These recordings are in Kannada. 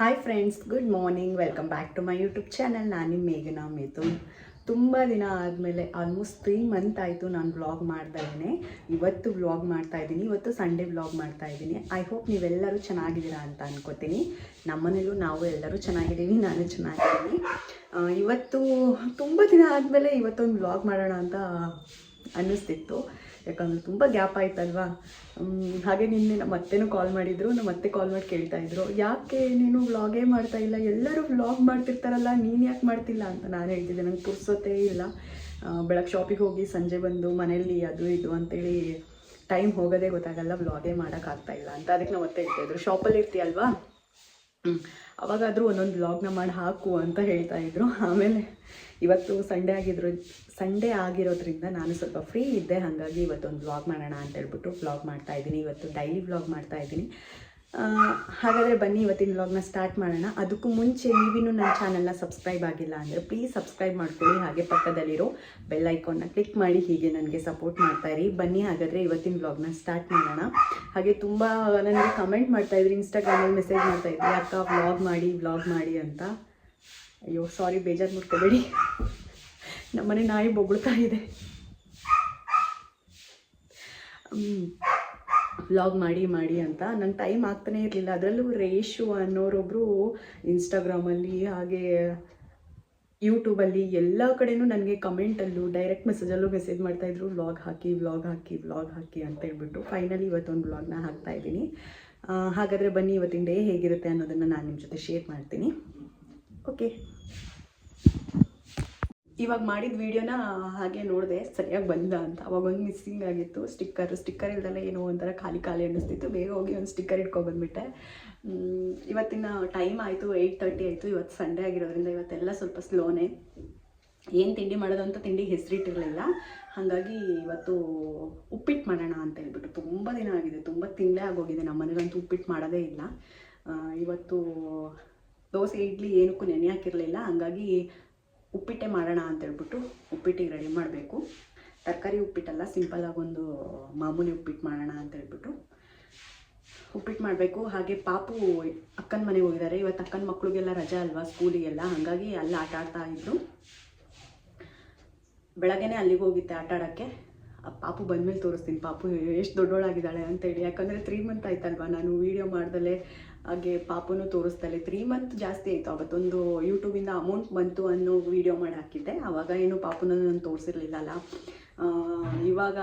Hi friends good morning welcome back to my YouTube channel ನಾನು ನಿಮ್ಮ ಮೇಘನಾ ಮಿಥುನ್ ತುಂಬ ದಿನ ಆದಮೇಲೆ ಆಲ್ಮೋಸ್ಟ್ ತ್ರೀ ಮಂತ್ ಆಯಿತು ನಾನು ವ್ಲಾಗ್ ಮಾಡ್ದಲೇ ಇವತ್ತು ವ್ಲಾಗ್ ಮಾಡ್ತಾ ಇದ್ದೀನಿ. ಇವತ್ತು ಸಂಡೇ ವ್ಲಾಗ್ ಮಾಡ್ತಾ ಇದ್ದೀನಿ. ಐ ಹೋಪ್ ನೀವೆಲ್ಲರೂ ಚೆನ್ನಾಗಿದ್ದೀರಾ ಅಂತ ಅನ್ಕೋತೀನಿ. ನಮ್ಮನೇಲೂ ನಾವು ಎಲ್ಲರೂ ಚೆನ್ನಾಗಿದ್ದೀವಿ, ನಾನು ಚೆನ್ನಾಗಿದ್ದೀನಿ. ಇವತ್ತು ತುಂಬ ದಿನ ಆದಮೇಲೆ ಇವತ್ತೊಂದು ವ್ಲಾಗ್ ಮಾಡೋಣ ಅಂತ ಅನ್ನಿಸ್ತಿತ್ತು. ಯಾಕಂದ್ರೆ ತುಂಬ ಗ್ಯಾಪ್ ಆಯ್ತಲ್ವಾ? ಹಾಗೆ ನಿನ್ನೆ ನಮ್ಮ ಅತ್ತೆನೂ ಕಾಲ್ ಮಾಡಿದ್ರು ನಮ್ಮ ಅತ್ತೆ ಕಾಲ್ ಮಾಡಿ ಕೇಳ್ತಾ ಇದ್ರು. ಯಾಕೆ ನೀನು ವ್ಲಾಗೇ ಮಾಡ್ತಾ ಇಲ್ಲ? ಎಲ್ಲರೂ ವ್ಲಾಗ್ ಮಾಡ್ತಿರ್ತಾರಲ್ಲ, ನೀನು ಯಾಕೆ ಮಾಡ್ತಿಲ್ಲ ಅಂತ ನಾನು ಹೇಳ್ತಿದ್ದೆ. ನಂಗೆ ಪುರ್ಸೊತ್ತೇ ಇಲ್ಲ. ಬೆಳಗ್ಗೆ ಶಾಪಿಗೆ ಹೋಗಿ ಸಂಜೆ ಬಂದು ಮನೆಯಲ್ಲಿ ಅದು ಇದು ಅಂತೇಳಿ ಟೈಮ್ ಹೋಗೋದೇ ಗೊತ್ತಾಗಲ್ಲ ವ್ಲಾಗೇ ಮಾಡೋಕ್ಕಾಗ್ತಾ ಇಲ್ಲ ಅಂತ. ಅದಕ್ಕೆ ನಾವು ಅತ್ತೆ ಹೇಳ್ತಾ ಇದ್ರು. ಶಾಪಲ್ಲಿ ಇರ್ತೀಯಲ್ವಾ. ಅವಾಗಾದರೂ ಒಂದೊಂದು ವ್ಲಾಗ್ನ ಮಾಡಿ ಹಾಕು ಅಂತ ಹೇಳ್ತಾ ಇದ್ರು. ಆಮೇಲೆ ಇವತ್ತು ಸಂಡೇ ಆಗಿದ್ರು ಸಂಡೇ ಆಗಿರೋದ್ರಿಂದ ನಾನು ಸ್ವಲ್ಪ ಫ್ರೀ ಇದ್ದೆ. ಹಾಗಾಗಿ ಇವತ್ತೊಂದು ವ್ಲಾಗ್ ಮಾಡೋಣ ಅಂತ ಹೇಳ್ಬಿಟ್ಟು ವ್ಲಾಗ್ ಮಾಡ್ತಾ ಇದ್ದೀನಿ. ಇವತ್ತು ಡೈಲಿ ವ್ಲಾಗ್ ಮಾಡ್ತಾ ಇದ್ದೀನಿ. ಹಾಗಾದರೆ ಬನ್ನಿ ಇವತ್ತಿನ ವ್ಲಾಗ್ನ ಸ್ಟಾರ್ಟ್ ಮಾಡೋಣ. ಅದಕ್ಕೂ ಮುಂಚೆ ನೀವಿನ್ನೂ ನನ್ನ ಚಾನಲ್ನ ಸಬ್ಸ್ಕ್ರೈಬ್ ಆಗಿಲ್ಲ ಅಂದರೆ ಪ್ಲೀಸ್ ಸಬ್ಸ್ಕ್ರೈಬ್ ಮಾಡ್ಕೊಳ್ಳಿ. ಹಾಗೆ ಪಕ್ಕದಲ್ಲಿರೋ ಬೆಲ್ ಐಕಾನ್ನ ಕ್ಲಿಕ್ ಮಾಡಿ, ಹೀಗೆ ನನಗೆ ಸಪೋರ್ಟ್ ಮಾಡ್ತಾ ಇರಿ. ಬನ್ನಿ ಹಾಗಾದರೆ ಇವತ್ತಿನ ವ್ಲಾಗ್ನ ಸ್ಟಾರ್ಟ್ ಮಾಡೋಣ. ಹಾಗೆ ತುಂಬ ನನಗೆ ಕಮೆಂಟ್ ಮಾಡ್ತಾ ಇದ್ರಿ ಇನ್ಸ್ಟಾಗ್ರಾಮಲ್ಲಿ ಮೆಸೇಜ್ ಮಾಡ್ತಾ ಇದ್ರಿ, ಅಕ್ಕ ವ್ಲಾಗ್ ಮಾಡಿ ವ್ಲಾಗ್ ಮಾಡಿ ಅಂತ. ಅಯ್ಯೋ ಸಾರಿ ಬೇಜಾರು ಮಾಡ್ಕೋಬೇಡಿ. ನಮ್ಮನೆ ನಾಯಿ ಬೊಗಳ್ತಾ ಇದೆ. ವ್ಲಾಗ್ ಮಾಡಿ ಮಾಡಿ ಅಂತ ನಂಗೆ ಟೈಮ್ ಆಗ್ತಾನೇ ಇರಲಿಲ್ಲ. ಅದರಲ್ಲೂ ರೇಷು ಅನ್ನೋರೊಬ್ಬರು ಇನ್ಸ್ಟಾಗ್ರಾಮಲ್ಲಿ ಹಾಗೆ ಯೂಟ್ಯೂಬಲ್ಲಿ ಎಲ್ಲ ಕಡೆನೂ ನನಗೆ ಕಮೆಂಟಲ್ಲೂ ಡೈರೆಕ್ಟ್ ಮೆಸೇಜಲ್ಲೂ ಮೆಸೇಜ್ ಮಾಡ್ತಾಯಿದ್ರು ವ್ಲಾಗ್ ಹಾಕಿ ವ್ಲಾಗ್ ಹಾಕಿ ವ್ಲಾಗ್ ಹಾಕಿ ಅಂತ ಹೇಳ್ಬಿಟ್ಟು ಫೈನಲಿ ಇವತ್ತೊಂದು ವ್ಲಾಗ್ನ ಹಾಕ್ತಾ ಇದ್ದೀನಿ. ಹಾಗಾದರೆ ಬನ್ನಿ ಇವತ್ತಿನ ಡೇ ಹೇಗಿರುತ್ತೆ ಅನ್ನೋದನ್ನು ನಾನು ನಿಮ್ಮ ಜೊತೆ ಶೇರ್ ಮಾಡ್ತೀನಿ. ಓಕೆ ಇವಾಗ ಮಾಡಿದ ವಿಡಿಯೋನ ಹಾಗೆ ನೋಡಿದೆ, ಸರಿಯಾಗಿ ಬಂದ ಅಂತ. ಅವಾಗ ಒಂದು ಮಿಸ್ಸಿಂಗ್ ಆಗಿತ್ತು. ಸ್ಟಿಕ್ಕರ್ ಸ್ಟಿಕ್ಕರ್ ಇಲ್ದಲ್ಲ ಏನೋ ಒಂಥರ ಖಾಲಿ ಖಾಲಿ ಅನ್ನಿಸ್ತಿತ್ತು. ಬೇಗ ಹೋಗಿ ಒಂದು ಸ್ಟಿಕ್ಕರ್ ಇಟ್ಕೊಬಂದ್ಬಿಟ್ಟೆ ಇವತ್ತಿನ ಟೈಮ್ ಆಯಿತು ಏಯ್ಟ್ ತರ್ಟಿ ಆಯಿತು. ಇವತ್ತು ಸಂಡೇ ಆಗಿರೋದ್ರಿಂದ ಇವತ್ತೆಲ್ಲ ಸ್ವಲ್ಪ ಸ್ಲೋನೇ ಏನು ತಿಂಡಿ ಮಾಡೋದು ಅಂತ ತಿಂಡಿಗೆ ಹೆಸರಿಟ್ಟಿರಲಿಲ್ಲ. ಹಾಗಾಗಿ ಇವತ್ತು ಉಪ್ಪಿಟ್ಟು ಮಾಡೋಣ ಅಂತ ಹೇಳ್ಬಿಟ್ಟು ತುಂಬ ದಿನ ಆಗಿದೆ. ತುಂಬ ತಿಂಗಳೇ ಆಗೋಗಿದೆ. ನಮ್ಮ ಮನೇಲಂತೂ ಉಪ್ಪಿಟ್ಟು ಮಾಡೋದೇ ಇಲ್ಲ. ಇವತ್ತು ದೋಸೆ, ಇಡ್ಲಿ ಏನಕ್ಕೂ ನೆನೆ ಹಾಕಿರಲಿಲ್ಲ. ಹಾಗಾಗಿ ಉಪ್ಪಿಟ್ಟೆ ಮಾಡೋಣ ಅಂತ ಹೇಳ್ಬಿಟ್ಟು ಉಪ್ಪಿಟ್ಟಿಗೆ ರೆಡಿ ಮಾಡಬೇಕು. ತರಕಾರಿ ಉಪ್ಪಿಟ್ಟಲ್ಲ ಸಿಂಪಲ್ಲಾಗಿ ಒಂದು ಮಾಮೂಲಿ ಉಪ್ಪಿಟ್ಟು ಮಾಡೋಣ ಅಂತ ಹೇಳ್ಬಿಟ್ಟು ಉಪ್ಪಿಟ್ಟು ಮಾಡಬೇಕು. ಹಾಗೆ ಪಾಪು ಅಕ್ಕನ ಮನೆಗೆ ಹೋಗಿದ್ದಾರೆ. ಇವತ್ತು ಅಕ್ಕನ ಮಕ್ಕಳಿಗೆಲ್ಲ ರಜಾ ಅಲ್ವಾ ಸ್ಕೂಲಿಗೆಲ್ಲ? ಹಾಗಾಗಿ ಅಲ್ಲಿ ಆಟ ಆಡ್ತಾ ಇದ್ರು. ಬೆಳಗ್ಗೆನೇ ಅಲ್ಲಿಗೆ ಹೋಗಿದ್ದೆ ಆಟ ಆಡೋಕ್ಕೆ. ಪಾಪು ಬಂದಮೇಲೆ ತೋರಿಸ್ತೀನಿ. ಪಾಪು ಎಷ್ಟು ದೊಡ್ಡೋಳಾಗಿದ್ದಾಳೆ ಅಂತೇಳಿ ಯಾಕಂದರೆ ತ್ರೀ ಮಂತ್ ಆಯ್ತಲ್ವಾ ನಾನು ವೀಡಿಯೋ ಮಾಡ್ದಲೆ. ಹಾಗೆ ಪಾಪುನು ತೋರಿಸ್ತಾಳೆ. ತ್ರೀ ಮಂತ್ ಜಾಸ್ತಿ ಆಯಿತು. ಅವತ್ತೊಂದು ಯೂಟ್ಯೂಬಿಂದ ಅಮೌಂಟ್ ಬಂತು ಅನ್ನೋ ವೀಡಿಯೋ ಮಾಡಿ ಹಾಕಿದ್ದೆ. ಆವಾಗ ಏನು ಪಾಪುನ ನಾನು ತೋರಿಸಿರ್ಲಿಲ್ಲಲ್ಲ ಇವಾಗ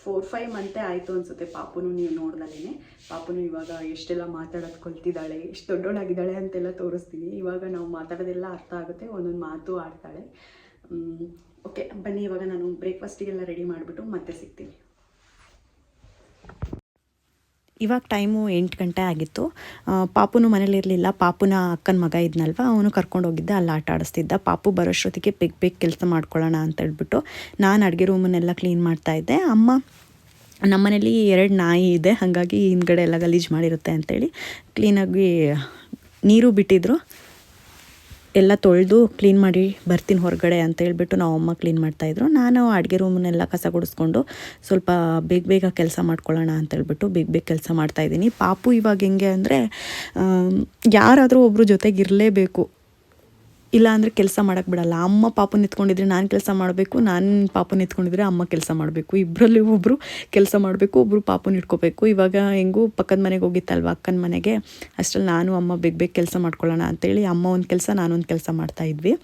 ಫೋರ್ ಫೈವ್ ಮಂತೇ ಆಯಿತು ಅನಿಸುತ್ತೆ ಪಾಪುನು ನೀವು ನೋಡ್ದಲೇ ಪಾಪುನು ಇವಾಗ ಎಷ್ಟೆಲ್ಲ ಮಾತಾಡೋದು ಕೊಲ್ತಿದ್ದಾಳೆ ಎಷ್ಟು ದೊಡ್ಡೋಳಾಗಿದ್ದಾಳೆ ಅಂತೆಲ್ಲ ತೋರಿಸ್ತೀನಿ. ಇವಾಗ ನಾವು ಮಾತಾಡೋದೆಲ್ಲ ಅರ್ಥ ಆಗುತ್ತೆ. ಒಂದೊಂದು ಮಾತು ಆಡ್ತಾಳೆ. ಓಕೆ ಬನ್ನಿ, ಇವಾಗ ನಾನು ಬ್ರೇಕ್ಫಾಸ್ಟಿಗೆಲ್ಲ ರೆಡಿ ಮಾಡಿಬಿಟ್ಟು ಮತ್ತೆ ಸಿಗ್ತೀನಿ. ಇವಾಗ ಟೈಮು ಎಂಟು ಗಂಟೆ ಆಗಿತ್ತು. ಪಾಪುನು ಮನೇಲಿರಲಿಲ್ಲ ಪಾಪುನ ಅಕ್ಕನ ಮಗ ಇದ್ನಲ್ವ, ಅವನು ಕರ್ಕೊಂಡು ಹೋಗಿದ್ದ, ಅಲ್ಲಿ ಆಟ ಆಡಿಸ್ತಿದ್ದ. ಪಾಪು ಬರೋಷ್ಟೊತ್ತಿಗೆ ಬೇಗ ಬೇಗ ಕೆಲಸ ಮಾಡ್ಕೊಳ್ಳೋಣ ಅಂತ ಹೇಳ್ಬಿಟ್ಟು ನಾನು ಅಡುಗೆ ರೂಮನ್ನೆಲ್ಲ ಕ್ಲೀನ್ ಮಾಡ್ತಾ ಇದ್ದೆ. ಅಮ್ಮ, ನಮ್ಮನೇಲಿ ಎರಡು ನಾಯಿ ಇದೆ, ಹಾಗಾಗಿ ಹಿಂದ್ಗಡೆ ಎಲ್ಲ ಗಲೀಜು ಮಾಡಿರುತ್ತೆ ಅಂತೇಳಿ ಕ್ಲೀನಾಗಿ ನೀರು ಬಿಟ್ಟಿದ್ರು. ಎಲ್ಲ ತೊಳೆದು ಕ್ಲೀನ್ ಮಾಡಿ ಬರ್ತೀನಿ ಹೊರಗಡೆ ಅಂತ ಹೇಳ್ಬಿಟ್ಟು ನಾವು ಅಮ್ಮ ಕ್ಲೀನ್ ಮಾಡ್ತಾಯಿದ್ರು ನಾನು ಅಡುಗೆ ರೂಮನ್ನೆಲ್ಲ ಕಸ ಗುಡಿಸ್ಕೊಂಡು ಸ್ವಲ್ಪ ಬೇಗ ಬೇಗ ಕೆಲಸ ಮಾಡ್ಕೊಳ್ಳೋಣ ಅಂತ ಹೇಳ್ಬಿಟ್ಟು ಬೇಗ ಬೇಗ ಕೆಲಸ ಮಾಡ್ತಾಯಿದ್ದೀನಿ ಪಾಪು ಇವಾಗ ಹೆಂಗೆ ಅಂದರೆ ಯಾರಾದರೂ ಒಬ್ಬರು ಜೊತೆಗೆ ಇರಲೇಬೇಕು. ಇಲ್ಲ ಅಂದರೆ ಕೆಲಸ ಮಾಡೋಕ್ಕೆ ಬಿಡಲ್ಲ. ಅಮ್ಮ ಪಾಪು ನಿಂತ್ಕೊಂಡಿದ್ರೆ ನಾನು ಕೆಲಸ ಮಾಡಬೇಕು, ನಾನು ಪಾಪು ನಿಂತ್ಕೊಂಡಿದ್ರೆ ಅಮ್ಮ ಕೆಲಸ ಮಾಡಬೇಕು. ಇಬ್ಬರಲ್ಲಿ ಒಬ್ಬರು ಕೆಲಸ ಮಾಡಬೇಕು ಒಬ್ಬರು ಪಾಪುನ ಇಟ್ಕೋಬೇಕು. ಇವಾಗ ಹೆಂಗೂ ಪಕ್ಕದ ಮನೆಗೆ ಹೋಗಿತ್ತಲ್ವ, ಅಕ್ಕನ ಮನೆಗೆ? ಅಷ್ಟರಲ್ಲಿ ನಾನು, ಅಮ್ಮ ಬೇಗ ಬೇಗ ಕೆಲಸ ಮಾಡ್ಕೊಳ್ಳೋಣ ಅಂತೇಳಿ ಅಮ್ಮ ಒಂದು ಕೆಲಸ, ನಾನೊಂದು ಕೆಲಸ ಮಾಡ್ತಾಯಿದ್ವಿ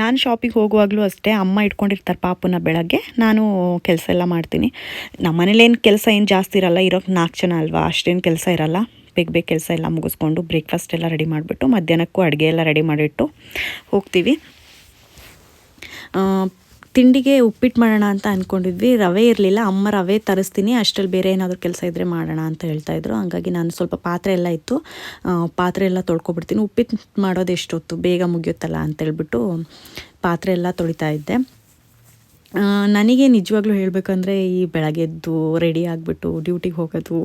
ನಾನು ಶಾಪಿಗೆ ಹೋಗುವಾಗಲೂ ಅಷ್ಟೇ ಅಮ್ಮ ಇಟ್ಕೊಂಡಿರ್ತಾರೆ ಪಾಪನ ಬೆಳಗ್ಗೆ, ನಾನು ಕೆಲಸ ಎಲ್ಲ ಮಾಡ್ತೀನಿ. ನಮ್ಮ ಮನೇಲೇನು ಕೆಲಸ ಏನು ಜಾಸ್ತಿ ಇರಲ್ಲ ಇರೋಕ್ಕೆ ನಾಲ್ಕು ಜನ ಅಲ್ವಾ, ಅಷ್ಟೇನು ಕೆಲಸ ಇರಲ್ಲ. ಬೇಗ ಬೇಗ ಕೆಲಸ ಎಲ್ಲ ಮುಗಿಸ್ಕೊಂಡು ಬ್ರೇಕ್ಫಾಸ್ಟ್ ಎಲ್ಲ ರೆಡಿ ಮಾಡಿಬಿಟ್ಟು ಮಧ್ಯಾಹ್ನಕ್ಕೂ ಅಡುಗೆ ಎಲ್ಲ ರೆಡಿ ಮಾಡಿಟ್ಟು ಹೋಗ್ತೀವಿ. ತಿಂಡಿಗೆ ಉಪ್ಪಿಟ್ಟು ಮಾಡೋಣ ಅಂತ ಅಂದ್ಕೊಂಡಿದ್ವಿ ರವೆ ಇರಲಿಲ್ಲ. ಅಮ್ಮ ರವೆ ತರಿಸ್ತೀನಿ. ಅಷ್ಟರಲ್ಲಿ ಬೇರೆ ಏನಾದರೂ ಕೆಲಸ ಇದ್ದರೆ ಮಾಡೋಣ ಅಂತ ಹೇಳ್ತಾಯಿದ್ರು ಹಾಗಾಗಿ ನಾನು ಸ್ವಲ್ಪ ಪಾತ್ರೆ ಎಲ್ಲ ಇತ್ತು. ಪಾತ್ರೆ ಎಲ್ಲ ತೊಳ್ಕೊಬಿಡ್ತೀನಿ. ಉಪ್ಪಿಟ್ಟು ಮಾಡೋದು ಎಷ್ಟೊತ್ತು? ಬೇಗ ಮುಗಿಯುತ್ತಲ್ಲ ಅಂತೇಳ್ಬಿಟ್ಟು ಪಾತ್ರೆ ಎಲ್ಲ ತೊಳಿತಾ ಇದ್ದೆ. ನನಗೆ ನಿಜವಾಗ್ಲೂ ಹೇಳಬೇಕಂದ್ರೆ ಈ ಬೆಳಗ್ಗೆದ್ದು ರೆಡಿ ಆಗಿಬಿಟ್ಟು ಡ್ಯೂಟಿಗೆ ಹೋಗೋದು,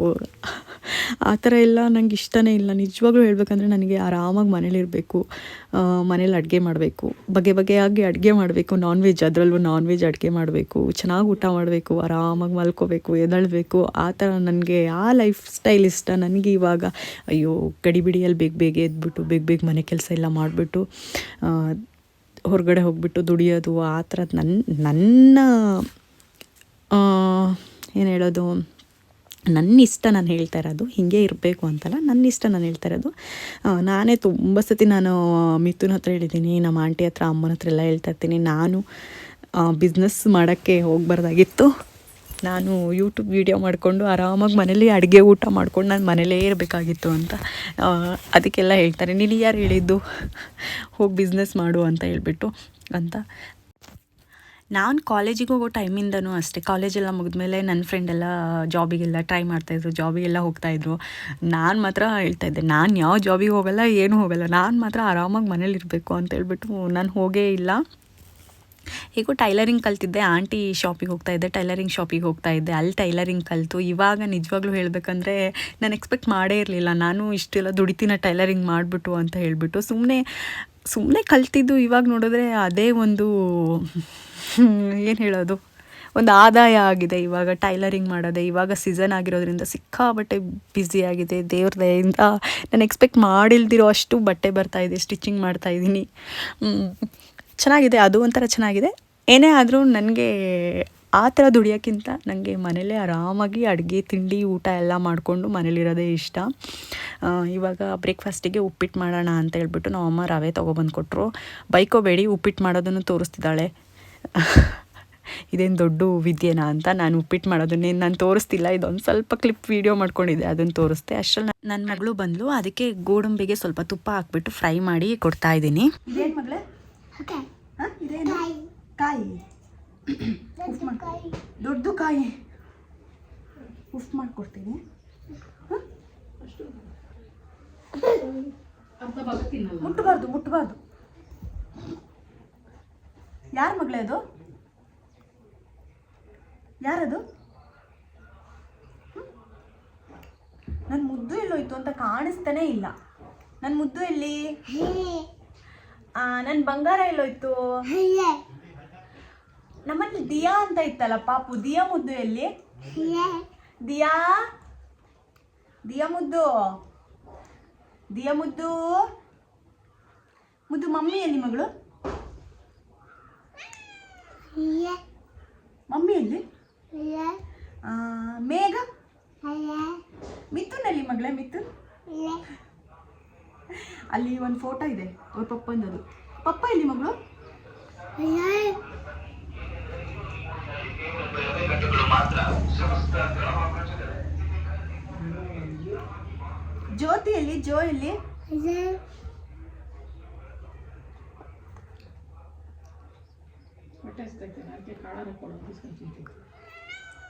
ಆ ಥರ ಎಲ್ಲ ನಂಗೆ ಇಷ್ಟನೇ ಇಲ್ಲ. ನಿಜವಾಗ್ಲೂ ಹೇಳಬೇಕಂದ್ರೆ ನನಗೆ ಆರಾಮಾಗಿ ಮನೇಲಿರಬೇಕು ಮನೇಲಿ ಅಡುಗೆ ಮಾಡಬೇಕು, ಬಗೆ ಬಗೆಯಾಗಿ ಅಡುಗೆ ಮಾಡಬೇಕು ನಾನ್ ವೆಜ್ ಅದರಲ್ಲೂ ನಾನ್ ವೆಜ್ ಅಡುಗೆ ಮಾಡಬೇಕು, ಚೆನ್ನಾಗಿ ಊಟ ಮಾಡಬೇಕು, ಆರಾಮಾಗಿ ಮಲ್ಕೋಬೇಕು ಎದಳಬೇಕು ಆ ಥರ ನನಗೆ, ಆ ಲೈಫ್ ಸ್ಟೈಲ್ ಇಷ್ಟ. ನನಗೆ ಇವಾಗ, ಅಯ್ಯೋ, ಗಡಿಬಿಡಿಯಲ್ಲಿ ಬೇಗ ಬೇಗ ಎದ್ಬಿಟ್ಟು, ಬೇಗ ಬೇಗ ಮನೆ ಕೆಲಸ ಎಲ್ಲ ಮಾಡಿಬಿಟ್ಟು ಹೊರಗಡೆ ಹೋಗ್ಬಿಟ್ಟು ದುಡಿಯೋದು, ಆ ಥರದ್ದು ನನ್ನ ನನ್ನ ಏನು ಹೇಳೋದು ನನ್ನ ಇಷ್ಟ ನಾನು ಹೇಳ್ತಾ ಇರೋದು, ಹೀಗೆ ಇರಬೇಕು ಅಂತಲ್ಲ ನನ್ನ ಇಷ್ಟ ನಾನು ಹೇಳ್ತಾ ಇರೋದು. ನಾನೇ ತುಂಬ ಸತಿ ನಾನು ಮಿಥುನ್ ಹತ್ರ ಹೇಳಿದ್ದೀನಿ, ನಮ್ಮ ಆಂಟಿ ಹತ್ರ, ಅಮ್ಮನ ಹತ್ರ ಎಲ್ಲ ಹೇಳ್ತಾ ಇರ್ತೀನಿ. ನಾನು ಬಿಸ್ನೆಸ್ ಮಾಡೋಕ್ಕೆ ಹೋಗ್ಬಾರ್ದಾಗಿತ್ತು. ನಾನು ಯೂಟ್ಯೂಬ್ ವೀಡಿಯೋ ಮಾಡಿಕೊಂಡು ಆರಾಮಾಗಿ ಮನೇಲಿ ಅಡುಗೆ ಊಟ ಮಾಡ್ಕೊಂಡು ನಾನು ಮನೇಲೇ ಇರಬೇಕಾಗಿತ್ತು ಅಂತ ಅದಕ್ಕೆಲ್ಲ ಹೇಳ್ತಾರೆ. ನೀನು ಯಾರು ಹೇಳಿದ್ದು? ಹೋಗಿ ಬಿಸ್ನೆಸ್ ಮಾಡು ಅಂತ ಹೇಳ್ಬಿಟ್ಟು ಅಂತ. ನಾನು ಕಾಲೇಜಿಗೆ ಹೋಗೋ ಟೈಮಿಂದನೂ ಅಷ್ಟೇ. ಕಾಲೇಜೆಲ್ಲ ಮುಗಿದ್ಮೇಲೆ ನನ್ನ ಫ್ರೆಂಡೆಲ್ಲ ಜಾಬಿಗೆಲ್ಲ ಟ್ರೈ ಮಾಡ್ತಾಯಿದ್ರು ಜಾಬಿಗೆಲ್ಲ ಹೋಗ್ತಾಯಿದ್ರು ನಾನು ಮಾತ್ರ ಹೇಳ್ತಾ ಇದ್ದೆ, ನಾನು ಯಾವ ಜಾಬಿಗೆ ಹೋಗಲ್ಲ, ಏನೂ ಹೋಗಲ್ಲ. ನಾನು ಮಾತ್ರ ಆರಾಮಾಗಿ ಮನೇಲಿ ಇರಬೇಕು ಅಂತ ಹೇಳ್ಬಿಟ್ಟು ನಾನು ಹೋಗೇ ಇಲ್ಲ. ಹೇಗೋ ಟೈಲರಿಂಗ್ ಕಲ್ತಿದ್ದೆ. ಆಂಟಿ ಶಾಪಿಗೆ ಹೋಗ್ತಾ ಇದ್ದೆ, ಟೈಲರಿಂಗ್ ಶಾಪಿಗೆ ಹೋಗ್ತಾ ಇದ್ದೆ. ಅಲ್ಲಿ ಟೈಲರಿಂಗ್ ಕಲಿತು. ಇವಾಗ ನಿಜವಾಗ್ಲೂ ಹೇಳಬೇಕಂದ್ರೆ ನಾನು ಎಕ್ಸ್ಪೆಕ್ಟ್ ಮಾಡೇ ಇರಲಿಲ್ಲ. ನಾನು ಇಷ್ಟೆಲ್ಲ ದುಡಿತಿನ ಟೈಲರಿಂಗ್ ಮಾಡಿಬಿಟ್ಟು ಅಂತ ಹೇಳಿಬಿಟ್ಟು ಸುಮ್ಮನೆ ಸುಮ್ಮನೆ ಕಲ್ತಿದ್ದು ಇವಾಗ ನೋಡಿದ್ರೆ ಅದೇ ಒಂದು, ಏನು ಹೇಳೋದು? ಒಂದು ಆದಾಯ ಆಗಿದೆ ಇವಾಗ. ಟೈಲರಿಂಗ್ ಮಾಡೋದೆ, ಇವಾಗ ಸೀಸನ್ ಆಗಿರೋದ್ರಿಂದ ಸಿಕ್ಕಾಬಟ್ಟೆ ಬ್ಯುಸಿ ಆಗಿದೆ. ದೇವ್ರ ದಯಿಂದ ನಾನು ಎಕ್ಸ್ಪೆಕ್ಟ್ ಮಾಡಿಲ್ದಿರೋ ಅಷ್ಟು ಬಟ್ಟೆ ಬರ್ತಾ ಇದೆ ಸ್ಟಿಚಿಂಗ್ ಮಾಡ್ತಾ ಇದ್ದೀನಿ ಚೆನ್ನಾಗಿದೆ, ಅದು ಒಂಥರ ಚೆನ್ನಾಗಿದೆ. ಏನೇ ಆದರೂ ನನಗೆ ಆ ಥರ ದುಡಿಯೋಕ್ಕಿಂತ ನನಗೆ ಮನೇಲೇ ಆರಾಮಾಗಿ ಅಡುಗೆ, ತಿಂಡಿ, ಊಟ ಎಲ್ಲ ಮಾಡಿಕೊಂಡು ಮನೇಲಿರೋದೇ ಇಷ್ಟ. ಇವಾಗ ಬ್ರೇಕ್ಫಾಸ್ಟಿಗೆ ಉಪ್ಪಿಟ್ಟು ಮಾಡೋಣ ಅಂತ ಹೇಳ್ಬಿಟ್ಟು ನಮ್ಮ ಅಮ್ಮ ರವೆ ತೊಗೊಬಂದು ಕೊಟ್ಟರು ಬೈಕೋಬೇಡಿ ಉಪ್ಪಿಟ್ಟು ಮಾಡೋದನ್ನು ತೋರಿಸ್ತಿದ್ದಾಳೆ. ಇದೇನು ದೊಡ್ಡ ವಿದ್ಯೆನಾ ಅಂತ ನಾನು ಉಪ್ಪಿಟ್ಟು ಮಾಡೋದನ್ನೇ ನಾನು ತೋರಿಸ್ತಿಲ್ಲ. ಇದೊಂದು ಸ್ವಲ್ಪ ಕ್ಲಿಪ್ ವೀಡಿಯೋ ಮಾಡ್ಕೊಂಡಿದ್ದೆ ಅದನ್ನು ತೋರಿಸ್ದೆ. ಅಷ್ಟರಲ್ಲಿ ನನ್ನ ಮಗಳು ಬಂದಳು ಅದಕ್ಕೆ ಗೋಡಂಬಿಗೆ ಸ್ವಲ್ಪ ತುಪ್ಪ ಹಾಕ್ಬಿಟ್ಟು ಫ್ರೈ ಮಾಡಿ ಕೊಡ್ತಾ ಇದ್ದೀನಿ. ಹಾಂ? ಇದೇನು? ಕಾಯಿ. ಉಫ್ ಮಾಡಿ ದೊಡ್ಡ ಕಾಯಿ. ಉಫ್ ಮಾಡ್ಕೊಡ್ತೀನಿ. ಹ? ಮುಟ್ಟಬಾರ್ದು ಮುಟ್ಟಬಾರ್ದು. ಯಾರ ಮಗಳೇ ಅದು? ಯಾರದು? ನನ್ನ ಮುದ್ದು ಎಲ್ಲೋಯ್ತು ಅಂತ ಕಾಣಿಸ್ತಾನೇ ಇಲ್ಲ. ನನ್ನ ಮುದ್ದು ಎಲ್ಲಿ? ನನ್ನ ಬಂಗಾರ ಎಲ್ಲೋಯ್ತು? ನಮ್ಮಲ್ಲಿ ದಿಯಾ ಅಂತ ಇತ್ತಲ್ಲ ಪಾಪು ದಿಯಾ ಮುದ್ದು ಎಲ್ಲಿ? ದಿಯಾ? ದಿಯಾ ಮುದ್ದು? ದಿಯಾ ಮುದ್ದು? ಮುದ್ದು ಮಮ್ಮಿ ಎಲ್ಲಿ ಮಗಳು ಮಮ್ಮಿ ಎಲ್ಲಿ ಆ, ಮೇಘ ಮಿಥುನ್ ಎಲ್ಲಿ ಮಗಳೇ ಮಿಥುನ್ ಅಲ್ಲಿ ಒಂದು ಫೋಟೋ ಇದೆ, ಅವ್ರ ಪಪ್ಪಂದದು. ಪಪ್ಪ ಇಲ್ಲಿ ಮಗಳು? ಜ್ಯೋತಿ ಎಲ್ಲಿ? ಜೋ ಎಲ್ಲಿ?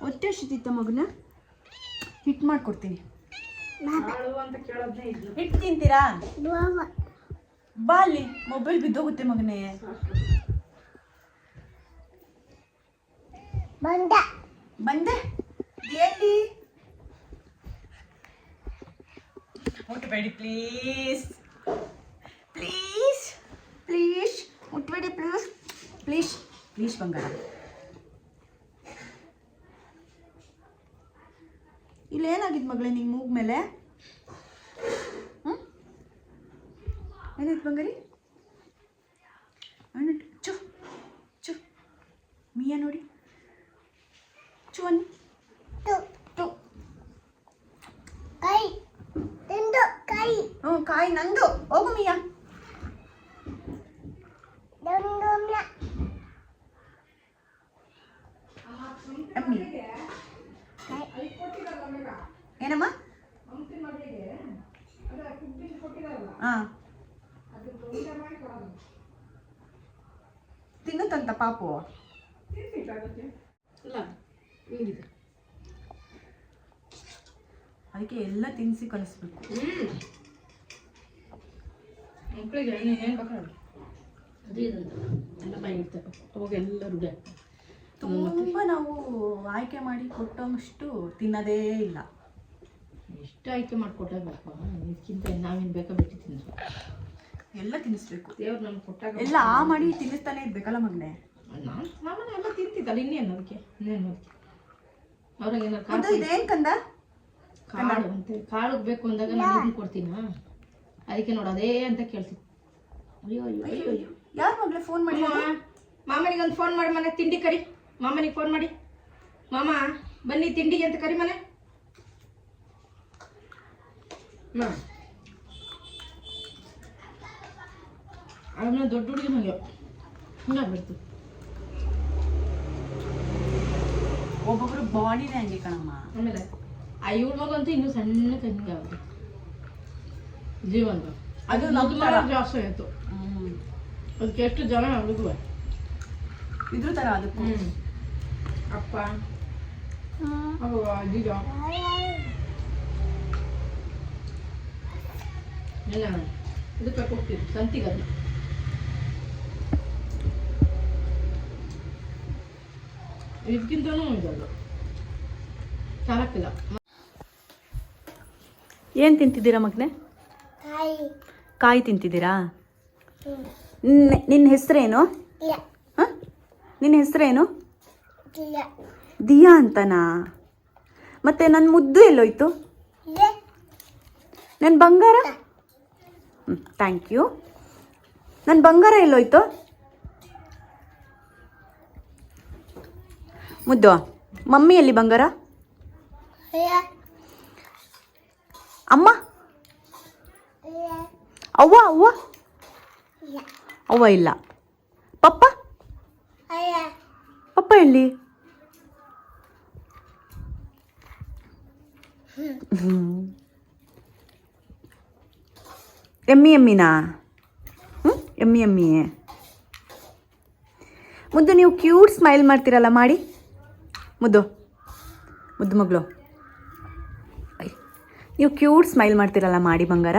ಹೊಟ್ಟೆ ಹಸಿತಿತ್ತ ಮಗನ ಹಿಟ್ ಮಾಡ್ಕೊಡ್ತೀನಿ. ಹಿಟ್ ತಿಂತೀರಾ? ಬಾ ಅಲ್ಲಿ ಮೊಬೈಲ್ ಬಿದ್ದೋಗುತ್ತೆ ಮಗನೇ. ಬಂದೆ. ಎಲ್ಲಿ? ಮುಟ್ಬೇಡಿ ಪ್ಲೀಸ್ ಪ್ಲೀಸ್ ಪ್ಲೀಸ್ ಮುಟ್ಬೇಡಿ ಪ್ಲೀಸ್ ಪ್ಲೀಸ್ ಪ್ಲೀಸ್ ಬಂಗಾರ. ಇಲ್ಲಿ ಏನಾಗಿದ್ ಮಗಳೇ ನಿಂಗೆ? ಮೇಲೆ ಹ್ಮ್? ಏನಾಯ್ತು ಬಂಗಾರಿ ಅಣ್ಣ ಚು ಚು ಮಿಯಾ ನೋಡಿ ಚು ಅನ್ ಟು ಹ್ಞೂ ಕಾಯಿ ನಂದು ಹೋಗು ಮಿಯಾ ಅಮ್ಮಿ ಏನಮ್ಮ ಹಾಂ ತಿನ್ನುತ್ತಂತ ಪಾಪು. ಅದಕ್ಕೆ ಎಲ್ಲ ತಿನ್ನಿಸಿ ಕಲಿಸ್ಬೇಕು. ಮಕ್ಕಳಿಗೆ ಏನು ಬೇಕಾದ್ರೆ ಅದೇ ಎಲ್ಲ ಬಾಯಿರ್ತವೆ ಅವಾಗ ಎಲ್ಲ ಆಗ್ತದೆ. ತುಂಬ ನಾವು ಆಯ್ಕೆ ಮಾಡಿ ಕೊಟ್ಟಷ್ಟು ತಿನ್ನೋದೇ ಇಲ್ಲ. ಎಷ್ಟು ಆಯ್ಕೆ ಮಾಡಿಕೊಟ್ಟಾಗಪ್ಪ ಇದಕ್ಕಿಂತ ನಾವೇನು ಬೇಕಾ ಬಿಟ್ಟು ತಿನ್ನಿಸು ಎಲ್ಲ ತಿನ್ನಿಸ್ಬೇಕು. ದೇವ್ರು ನಮ್ಗೆ ಕೊಟ್ಟಾಗ ಎಲ್ಲ ಆ ಮಾಡಿ ತಿನ್ನಿಸ್ತಾನೆ ಇರ್ಬೇಕಲ್ಲ ಮಗನೆ? ನಾನು ಸಾಮಾನ್ಯ ಎಲ್ಲ ತಿಂತಿದ್ದಲ್ಲ ಇನ್ನೇನು ಅದಕ್ಕೆ ಇನ್ನೇನು ಅದಕ್ಕೆ ಅವ್ರಿಗೆ ಏನಾರು ಅದು ಕಾಳು ಇದೇನ್ ಕಂದ? ಕಾಳು ಅಂತೆ. ಕಾಳು ಬೇಕು ಅಂದಾಗ ನಾನು ಇದನ್ನ ಕೊಡ್ತೀನ? ಅದಕ್ಕೆ ನೋಡು ಅದೇ ಅಂತ ಕೇಳ್ತೀನಿ. ಅಯ್ಯೋ ಅಯ್ಯೋ ಅಯ್ಯೋ ಅಯ್ಯೋ. ಯಾರ ಮಗ್ಳೆ ಫೋನ್ ಮಾಡಿ ಮಾಮನಿಗೆ ಒಂದು ಫೋನ್ ಮಾಡಿ ಮನೆ ತಿಂಡಿ ಕರಿ. ಮಾಮನಿಗೆ ಫೋನ್ ಮಾಡಿ. ಮಾಮ ಬನ್ನಿ ತಿಂಡಿಗೆ ಅಂತ ಕರಿ ಮನೆ. ಮಾ. ಅವನ ದೊಡ್ಡ ಹುಡುಗಿ ನನಗೆ ಹಂಗಾಗ್ಬಿಡ್ತು ಒಬ್ಬೊಬ್ರು ಬಾಡಿನೇ ಹಂಗೆ ಕಣಮ್ಮ. ಆಮೇಲೆ ಆ ಇವಳ ಮಗಂತೂ ಇನ್ನೂ ಸಣ್ಣ ಹಿಂಗಾಗುತ್ತೆ ಜೀವಂತ. ಅದು ಥರ. ಜಾಸ್ತಿ ಆಯಿತು. ಅದಕ್ಕೆ ಎಷ್ಟು ಜನ ಹುಡುಗುವ? ಇದ್ರ ಥರ ಅದಕ್ಕೂ ಅಪ್ಪ ಅವ್ವ ಅಜ್ಜಿಗ. ಎಲ್ಲ ಇದಕ್ಕೆ ಹೋಗ್ತೀವಿ ಸಂತಿಗೆ ಇದಕ್ಕಿಂತನೂ ಇದಲ್ಲ ಚೆನ್ನಾಗಿಲ್ಲ ಏನು ತಿಂತಿದ್ದೀರಾ ಮಗನೆ? ಕಾಯಿ. ತಿಂತಿದ್ದೀರಾ? ನಿನ್ನ- ನಿನ್ನ ಹೆಸರೇನು? ಹಾಂ? ನಿನ್ನ ಹೆಸರೇನು? ದಿಯಾ. ಅಂತನಾ? ಮತ್ತೆ ನನ್ನ ಮುದ್ದು ಎಲ್ಲೋಯ್ತು? ನನ್ನ ಬಂಗಾರ? ಹ್ಞೂ ಥ್ಯಾಂಕ್ ಯು ನನ್ನ ಬಂಗಾರ ಎಲ್ಲೋಯ್ತು? ಮುದ್ದು ಮಮ್ಮಿ ಎಲ್ಲಿ ಬಂಗಾರ? ಅಮ್ಮ? ಅವ್ವ ಅವ್ವ? ಅವ್ವ ಇಲ್ಲ. ಪಪ್ಪ? ಪಪ್ಪ ಎಲ್ಲಿ. ಎಮ್ಮಿ ಎಮ್ಮಿನಾ? ಹ್ಞೂ ಎಮ್ಮಿ ಎಮ್ಮಿ ಮುದ್ದು ನೀವು ಕ್ಯೂಟ್ ಸ್ಮೈಲ್ ಮಾಡ್ತೀರಲ್ಲ ಮಾಡಿ. ಮುದ್ದು. ಮುದ್ದು ಮಗಳು. ನೀವು ಕ್ಯೂಟ್ ಸ್ಮೈಲ್ ಮಾಡ್ತೀರಲ್ಲ ಮಾಡಿ ಬಂಗಾರ?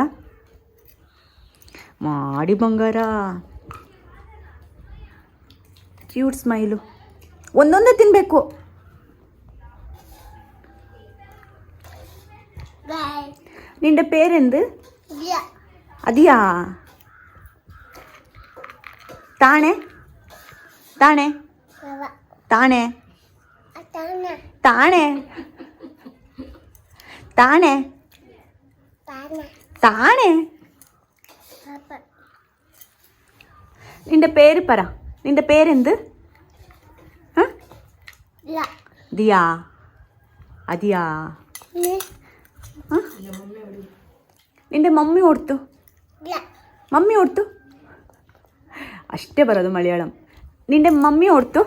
ಮಾಡಿ ಬಂಗಾರ. Cute smile. ಒಂದೊಂದೇ ತಿನ್ನಬೇಕು ನಿಂಡ ಪೇರೆಂದು? ಅದಿಯಾ. ತಾಣೆ? ತಾಣೆ? ತಾಣೆ? താണേ താണേ താണേ നിന്റെ പേര് പറ. നിന്റെ പേരെന്ത്? ദിയാ. അതിയാ നിന്റെ മമ്മി ഓർത്തു മമ്മി ഓർത്തു അഷ്ടേ പറ മലയാളം. നിന്റെ മമ്മി ഓർത്തു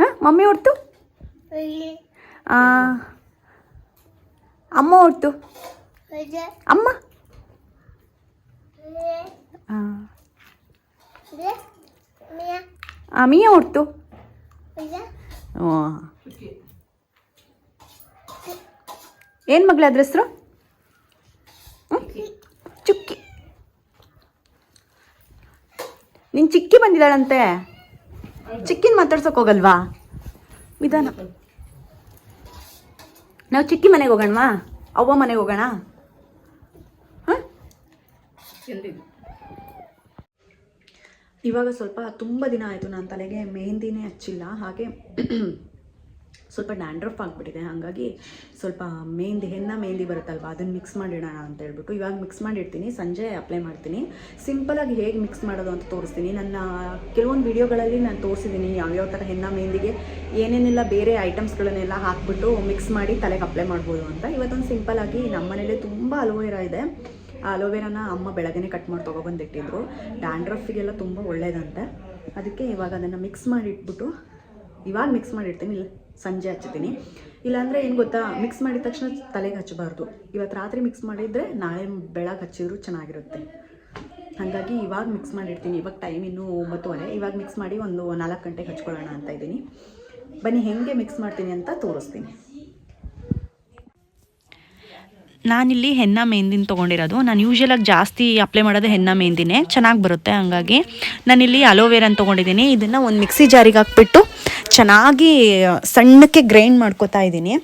ആ? ಮಮ್ಮಿ ಹೊರ್ತು ಅಮ್ಮ ಹೊರ್ತು ಅಮ್ಮ? ಮಿಯ ಓಡ್ತು ಏನು ಮಗಳ ಅದ್ರ ಹೆಸರು? ಚುಕ್ಕಿ. ನಿನ್ ಚಿಕ್ಕಿ ಬಂದಿದ್ದಾಳಂತೆ. ಚಿಕ್ಕಿನ ಮಾತಾಡ್ಸೋಕೆ ಹೋಗಲ್ವಾ? ವಿಧಾನ. ನಾವು ಚಿಕ್ಕಿ ಮನೆಗೆ ಹೋಗೋಣವಾ? ಅವ್ವ ಮನೆಗೆ ಹೋಗೋಣ? ಇವಾಗ ಸ್ವಲ್ಪ ತುಂಬ ದಿನ ಆಯಿತು, ನಾನು ತಲೆಗೆ, ಮೆಹಂದಿನೇ ಹಚ್ಚಿಲ್ಲ, ಹಾಗೆ ಸ್ವಲ್ಪ ಡ್ಯಾಂಡ್ರಫ್ ಆಗಿಬಿಟ್ಟಿದೆ. ಹಾಗಾಗಿ ಸ್ವಲ್ಪ ಮೆಹಂದಿ ಹೆಣ್ಣ ಮೆಹಂದಿ ಬರುತ್ತಲ್ವ, ಅದನ್ನು ಮಿಕ್ಸ್ ಮಾಡಿಡೋಣ ಅಂತ ಹೇಳ್ಬಿಟ್ಟು ಇವಾಗ ಮಿಕ್ಸ್ ಮಾಡಿರ್ತೀನಿ ಸಂಜೆ ಅಪ್ಲೈ ಮಾಡ್ತೀನಿ. ಸಿಂಪಲಾಗಿ ಹೇಗೆ ಮಿಕ್ಸ್ ಮಾಡೋದು ಅಂತ ತೋರಿಸ್ತೀನಿ. ನನ್ನ ಕೆಲವೊಂದು ವಿಡಿಯೋಗಳಲ್ಲಿ ನಾನು ತೋರಿಸಿದ್ದೀನಿ ಯಾವ್ಯಾವ ಥರ ಹೆಣ್ಣ ಮೆಹಂದಿಗೆ ಏನೇನೆಲ್ಲ ಬೇರೆ ಐಟಮ್ಸ್ಗಳನ್ನೆಲ್ಲ ಹಾಕ್ಬಿಟ್ಟು ಮಿಕ್ಸ್ ಮಾಡಿ ತಲೆಗೆ ಅಪ್ಲೈ ಮಾಡ್ಬೋದು ಅಂತ. ಇವತ್ತೊಂದು ಸಿಂಪಲಾಗಿ ನಮ್ಮ ಮನೇಲಿ ತುಂಬ ಅಲೋವೆರಾ ಇದೆ. ಆ ಅಲೋವೆರಾನ ಅಮ್ಮ ಬೆಳಗ್ಗೆ ಕಟ್ ಮಾಡಿ ತೊಗೊಬಂದಿಟ್ಟಿದ್ರು ಡ್ಯಾಂಡ್ರಫಿಗೆಲ್ಲ ತುಂಬ ಒಳ್ಳೆಯದಂತೆ ಅದಕ್ಕೆ ಇವಾಗ ಅದನ್ನು ಮಿಕ್ಸ್ ಮಾಡಿಟ್ಬಿಟ್ಟು ಇವಾಗ ಮಿಕ್ಸ್ ಮಾಡಿರ್ತೀನಿ ಇಲ್ಲ ಸಂಜೆ ಹಚ್ತೀನಿ ಇಲ್ಲಾಂದರೆ ಏನು ಗೊತ್ತಾ ಮಿಕ್ಸ್ ಮಾಡಿದ ತಕ್ಷಣ ತಲೆಗೆ ಹಚ್ಚಬಾರ್ದು. ಇವತ್ತು ರಾತ್ರಿ ಮಿಕ್ಸ್ ಮಾಡಿದರೆ ನಾಳೆ ಬೆಳಗ್ಗೆ ಹಚ್ಚಿದ್ರು ಚೆನ್ನಾಗಿರುತ್ತೆ. ಹಾಗಾಗಿ ಇವಾಗ ಮಿಕ್ಸ್ ಮಾಡಿರ್ತೀನಿ. ಇವಾಗ ಟೈಮ್ ಇನ್ನೂ ಒಂಬತ್ತುವರೆ. ಇವಾಗ ಮಿಕ್ಸ್ ಮಾಡಿ ಒಂದು ನಾಲ್ಕು ಗಂಟೆಗೆ ಹಚ್ಕೊಳ್ಳೋಣ ಅಂತ ಇದ್ದೀನಿ. ಬನ್ನಿ, ಹೇಗೆ ಮಿಕ್ಸ್ ಮಾಡ್ತೀನಿ ಅಂತ ತೋರಿಸ್ತೀನಿ. ನಾನಿಲ್ಲಿ ಹೆನ್ನ ಮೆಹಂದಿನ ತೊಗೊಂಡಿರೋದು. ನಾನು ಯೂಶ್ವಲಾಗಿ ಜಾಸ್ತಿ ಅಪ್ಲೈ ಮಾಡೋದು ಹೆನ್ನ ಮೆಹಂದಿನೇ. ಚೆನ್ನಾಗಿ ಬರುತ್ತೆ, ಹಂಗಾಗಿ ನಾನಿಲ್ಲಿ ಅಲೋವೆರಾನ್ ತೊಗೊಂಡಿದ್ದೀನಿ. ಇದನ್ನು ಒಂದು ಮಿಕ್ಸಿ ಜಾರಿಗೆ ಹಾಕ್ಬಿಟ್ಟು ಚೆನ್ನಾಗಿ ಸಣ್ಣಕ್ಕೆ ಗ್ರೈಂಡ್ ಮಾಡ್ಕೋತಾ ಇದ್ದೀನಿ.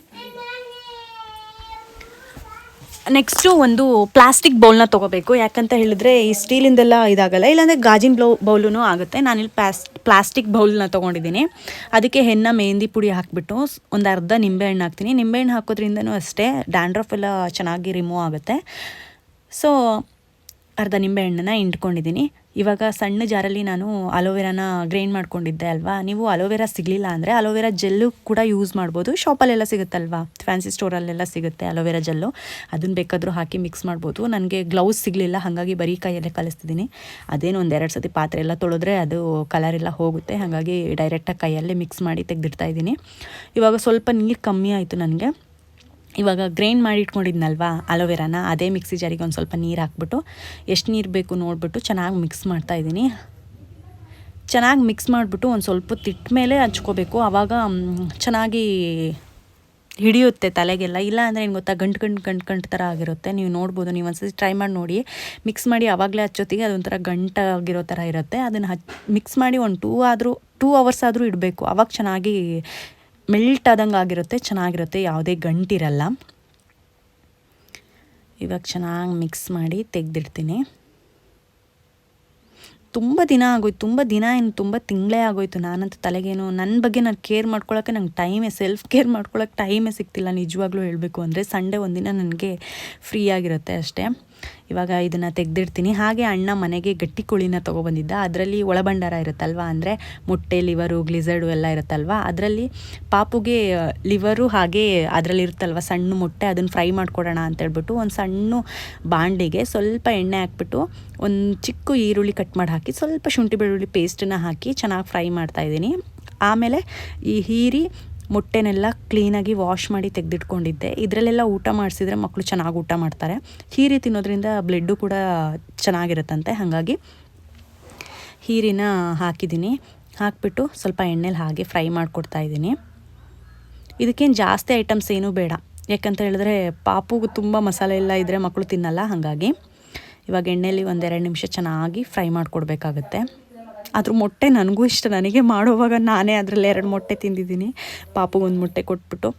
ನೆಕ್ಸ್ಟು ಒಂದು ಪ್ಲಾಸ್ಟಿಕ್ ಬೌಲ್ನ ತೊಗೋಬೇಕು. ಯಾಕಂತ ಹೇಳಿದ್ರೆ ಈ ಸ್ಟೀಲಿಂದೆಲ್ಲ ಇದಾಗಲ್ಲ, ಇಲ್ಲಾಂದರೆ ಗಾಜಿನ ಬ್ಲೌ ಬೌಲೂ ಆಗುತ್ತೆ. ನಾನಿಲ್ಲಿ ಪ್ಲಾಸ್ ಪ್ಲಾಸ್ಟಿಕ್ ಬೌಲ್ನ ತೊಗೊಂಡಿದ್ದೀನಿ. ಅದಕ್ಕೆ ಹೆನ್ನ ಮೆಹಂದಿ ಪುಡಿ ಹಾಕಿಬಿಟ್ಟು ಒಂದು ಅರ್ಧ ನಿಂಬೆಹಣ್ಣು ಹಾಕ್ತೀನಿ. ನಿಂಬೆಹಣ್ಣು ಹಾಕೋದ್ರಿಂದನೂ ಅಷ್ಟೇ ಡ್ಯಾಂಡ್ರಫ್ ಎಲ್ಲ ಚೆನ್ನಾಗಿ ರಿಮೂವ್ ಆಗುತ್ತೆ. ಸೊ ಅರ್ಧ ನಿಂಬೆಹಣ್ಣನ್ನ ಹಿಂಡ್ಕೊಂಡಿದ್ದೀನಿ. ಇವಾಗ ಸಣ್ಣ ಜಾರಲ್ಲಿ ನಾನು ಅಲೋವೆರಾನ ಗ್ರೈಂಡ್ ಮಾಡ್ಕೊಂಡಿದ್ದೆ ಅಲ್ವಾ? ನೀವು ಅಲೋವೆರಾ ಸಿಗಲಿಲ್ಲ ಅಂದರೆ ಅಲೋವೆರಾ ಜೆಲ್ಲು ಕೂಡ ಯೂಸ್ ಮಾಡ್ಬೋದು. ಶಾಪಲ್ಲೆಲ್ಲ ಸಿಗುತ್ತಲ್ವಾ? ಫ್ಯಾನ್ಸಿ ಸ್ಟೋರಲ್ಲೆಲ್ಲ ಸಿಗುತ್ತೆ ಅಲೋವೆರಾ ಜೆಲ್ಲು. ಅದನ್ನು ಬೇಕಾದರೂ ಹಾಕಿ ಮಿಕ್ಸ್ ಮಾಡ್ಬೋದು. ನನಗೆ ಗ್ಲೌಸ್ ಸಿಗಲಿಲ್ಲ, ಹಾಗಾಗಿ ಬರೀ ಕೈಯಲ್ಲೇ ಕಲಿಸ್ತಿದ್ದೀನಿ ಅದೇನು ಒಂದೆರಡು ಸತಿ ಪಾತ್ರೆ ಎಲ್ಲ ತೊಳೆದ್ರೆ ಅದು ಕಲರ್ ಎಲ್ಲ ಹೋಗುತ್ತೆ. ಹಾಗಾಗಿ ಡೈರೆಕ್ಟಾಗಿ ಕೈಯಲ್ಲೇ ಮಿಕ್ಸ್ ಮಾಡಿ ತೆಗೆದಿಡ್ತಾ ಇದ್ದೀನಿ. ಇವಾಗ ಸ್ವಲ್ಪ ನೀರು ಕಮ್ಮಿ ಆಯಿತು ನನಗೆ. ಇವಾಗ ಗ್ರೈಂಡ್ ಮಾಡಿ ಇಟ್ಕೊಂಡಿದ್ನಲ್ವಾ ಅಲೋವೆರಾನ, ಅದೇ ಮಿಕ್ಸಿ ಜಾರಿಗೆ ಒಂದು ಸ್ವಲ್ಪ ನೀರು ಹಾಕ್ಬಿಟ್ಟು, ಎಷ್ಟು ನೀರು ಬೇಕು ನೋಡಿಬಿಟ್ಟು ಚೆನ್ನಾಗಿ ಮಿಕ್ಸ್ ಮಾಡ್ತಾ ಇದ್ದೀನಿ. ಚೆನ್ನಾಗಿ ಮಿಕ್ಸ್ ಮಾಡಿಬಿಟ್ಟು ಒಂದು ಸ್ವಲ್ಪ ತಿಟ್ಟ ಮೇಲೆ ಹಚ್ಕೋಬೇಕು. ಆವಾಗ ಚೆನ್ನಾಗಿ ಹಿಡಿಯುತ್ತೆ ತಲೆಗೆಲ್ಲ. ಇಲ್ಲ ಅಂದರೆ ಏನು ಗೊತ್ತಾ, ಗಂಟು ಗಂಟು ಗಂಟು ಗಂಟು ಥರ ಆಗಿರುತ್ತೆ. ನೀವು ನೋಡ್ಬೋದು, ನೀವು ಒಂದ್ಸತಿ ಟ್ರೈ ಮಾಡಿ ನೋಡಿ. ಮಿಕ್ಸ್ ಮಾಡಿ ಆವಾಗಲೇ ಹಚ್ಚೋತ್ತಿಗೆ ಅದೊಂಥರ ಗಂಟಾಗಿರೋ ಥರ ಇರುತ್ತೆ. ಅದನ್ನು ಹಚ್ ಮಿಕ್ಸ್ ಮಾಡಿ ಒಂದು ಟೂ ಆದರೂ ಟೂ ಅವರ್ಸ್ ಆದರೂ ಇಡಬೇಕು. ಆವಾಗ ಚೆನ್ನಾಗಿ ಮೆಲ್ಟ್ ಆದಂಗೆ ಆಗಿರುತ್ತೆ ಚೆನ್ನಾಗಿರುತ್ತೆ, ಯಾವುದೇ ಗಂಟಿರಲ್ಲ. ಇವಾಗ ಚೆನ್ನಾಗಿ ಮಿಕ್ಸ್ ಮಾಡಿ ತೆಗೆದಿಡ್ತೀನಿ. ತುಂಬ ದಿನ ಆಗೋಯ್ತು, ತುಂಬ ದಿನ ಏನು, ತುಂಬ ತಿಂಗಳೇ ಆಗೋಯ್ತು ನಾನಂತೂ ತಲೆಗೇನು. ನನ್ನ ಬಗ್ಗೆ ನಾನು ಕೇರ್ ಮಾಡ್ಕೊಳಕ್ಕೆ ನಂಗೆ ಟೈಮೇ ಸೆಲ್ಫ್ ಕೇರ್ ಮಾಡ್ಕೊಳ್ಳೋಕೆ ಟೈಮೇ ಸಿಗ್ತಿಲ್ಲ, ನಿಜವಾಗ್ಲೂ ಹೇಳಬೇಕು ಅಂದರೆ ಸಂಡೇ ಒಂದಿನ ನನಗೆ ಫ್ರೀ ಆಗಿರುತ್ತೆ ಅಷ್ಟೇ. ಇವಾಗ ಇದನ್ನು ತೆಗೆದಿಡ್ತೀನಿ. ಹಾಗೆ ಅಣ್ಣ ಮನೆಗೆ ಗಟ್ಟಿ ಕುಳಿನ ತೊಗೊಬಂದಿದ್ದ. ಅದರಲ್ಲಿ ಒಳಭಂಡಾರ ಇರುತ್ತಲ್ವ? ಅಂದರೆ ಮೊಟ್ಟೆ ಲಿವರು ಗ್ಲಿಸರ್ಡು ಎಲ್ಲ ಇರುತ್ತಲ್ವ? ಅದರಲ್ಲಿ ಪಾಪುಗೆ ಲಿವರು ಹಾಗೆ ಅದರಲ್ಲಿ ಇರುತ್ತಲ್ವ? ಸಣ್ಣ ಮೊಟ್ಟೆ, ಅದನ್ನು ಫ್ರೈ ಮಾಡಿಕೊಡೋಣ ಅಂತ ಹೇಳ್ಬಿಟ್ಟು ಒಂದು ಸಣ್ಣ ಬಾಂಡಿಗೆ ಸ್ವಲ್ಪ ಎಣ್ಣೆ ಹಾಕ್ಬಿಟ್ಟು ಒಂದು ಚಿಕ್ಕ ಈರುಳ್ಳಿ ಕಟ್ ಮಾಡಿ ಹಾಕಿ, ಸ್ವಲ್ಪ ಶುಂಠಿ ಬೆಳ್ಳುಳ್ಳಿ ಪೇಸ್ಟನ್ನ ಹಾಕಿ ಚೆನ್ನಾಗಿ ಫ್ರೈ ಮಾಡ್ತಾಯಿದ್ದೀನಿ ಆಮೇಲೆ ಈ ಹೀರಿ ಮೊಟ್ಟೆನೆಲ್ಲ ಕ್ಲೀನಾಗಿ ವಾಶ್ ಮಾಡಿ ತೆಗೆದಿಟ್ಕೊಂಡಿದ್ದೆ. ಇದರಲ್ಲೆಲ್ಲ ಊಟ ಮಾಡಿಸಿದ್ರೆ ಮಕ್ಕಳು ಚೆನ್ನಾಗಿ ಊಟ ಮಾಡ್ತಾರೆ. ಹೀರಿ ತಿನ್ನೋದ್ರಿಂದ ಬ್ಲಡ್ಡು ಕೂಡ ಚೆನ್ನಾಗಿರುತ್ತಂತೆ. ಹಾಗಾಗಿ ಹೀರಿನ ಹಾಕಿದ್ದೀನಿ. ಹಾಕಿಬಿಟ್ಟು ಸ್ವಲ್ಪ ಎಣ್ಣೆಲಿ ಹಾಗೆ ಫ್ರೈ ಮಾಡಿಕೊಡ್ತಾ ಇದ್ದೀನಿ. ಇದಕ್ಕೇನು ಜಾಸ್ತಿ ಐಟಮ್ಸ್ ಏನೂ ಬೇಡ. ಯಾಕಂತ ಹೇಳಿದ್ರೆ ಪಾಪುಗೂ ತುಂಬ ಮಸಾಲೆ ಎಲ್ಲ ಇದ್ದರೆ ಮಕ್ಕಳು ತಿನ್ನಲ್ಲ. ಹಾಗಾಗಿ ಇವಾಗ ಎಣ್ಣೆಯಲ್ಲಿ ಒಂದೆರಡು ನಿಮಿಷ ಚೆನ್ನಾಗಿ ಫ್ರೈ ಮಾಡಿಕೊಡ್ಬೇಕಾಗತ್ತೆ. ಅದ್ರ ಮೊಟ್ಟೆ ನನಗೂ ಇಷ್ಟ. ನನಗೆ ಮಾಡೋವಾಗ ನಾನೇ ಅದರಲ್ಲಿ ಎರಡು ಮೊಟ್ಟೆ ತಿಂದಿದ್ದೀನಿ. ಪಾಪುಗೊಂದು ಮೊಟ್ಟೆ ಕೊಟ್ಬಿಟ್ಟು.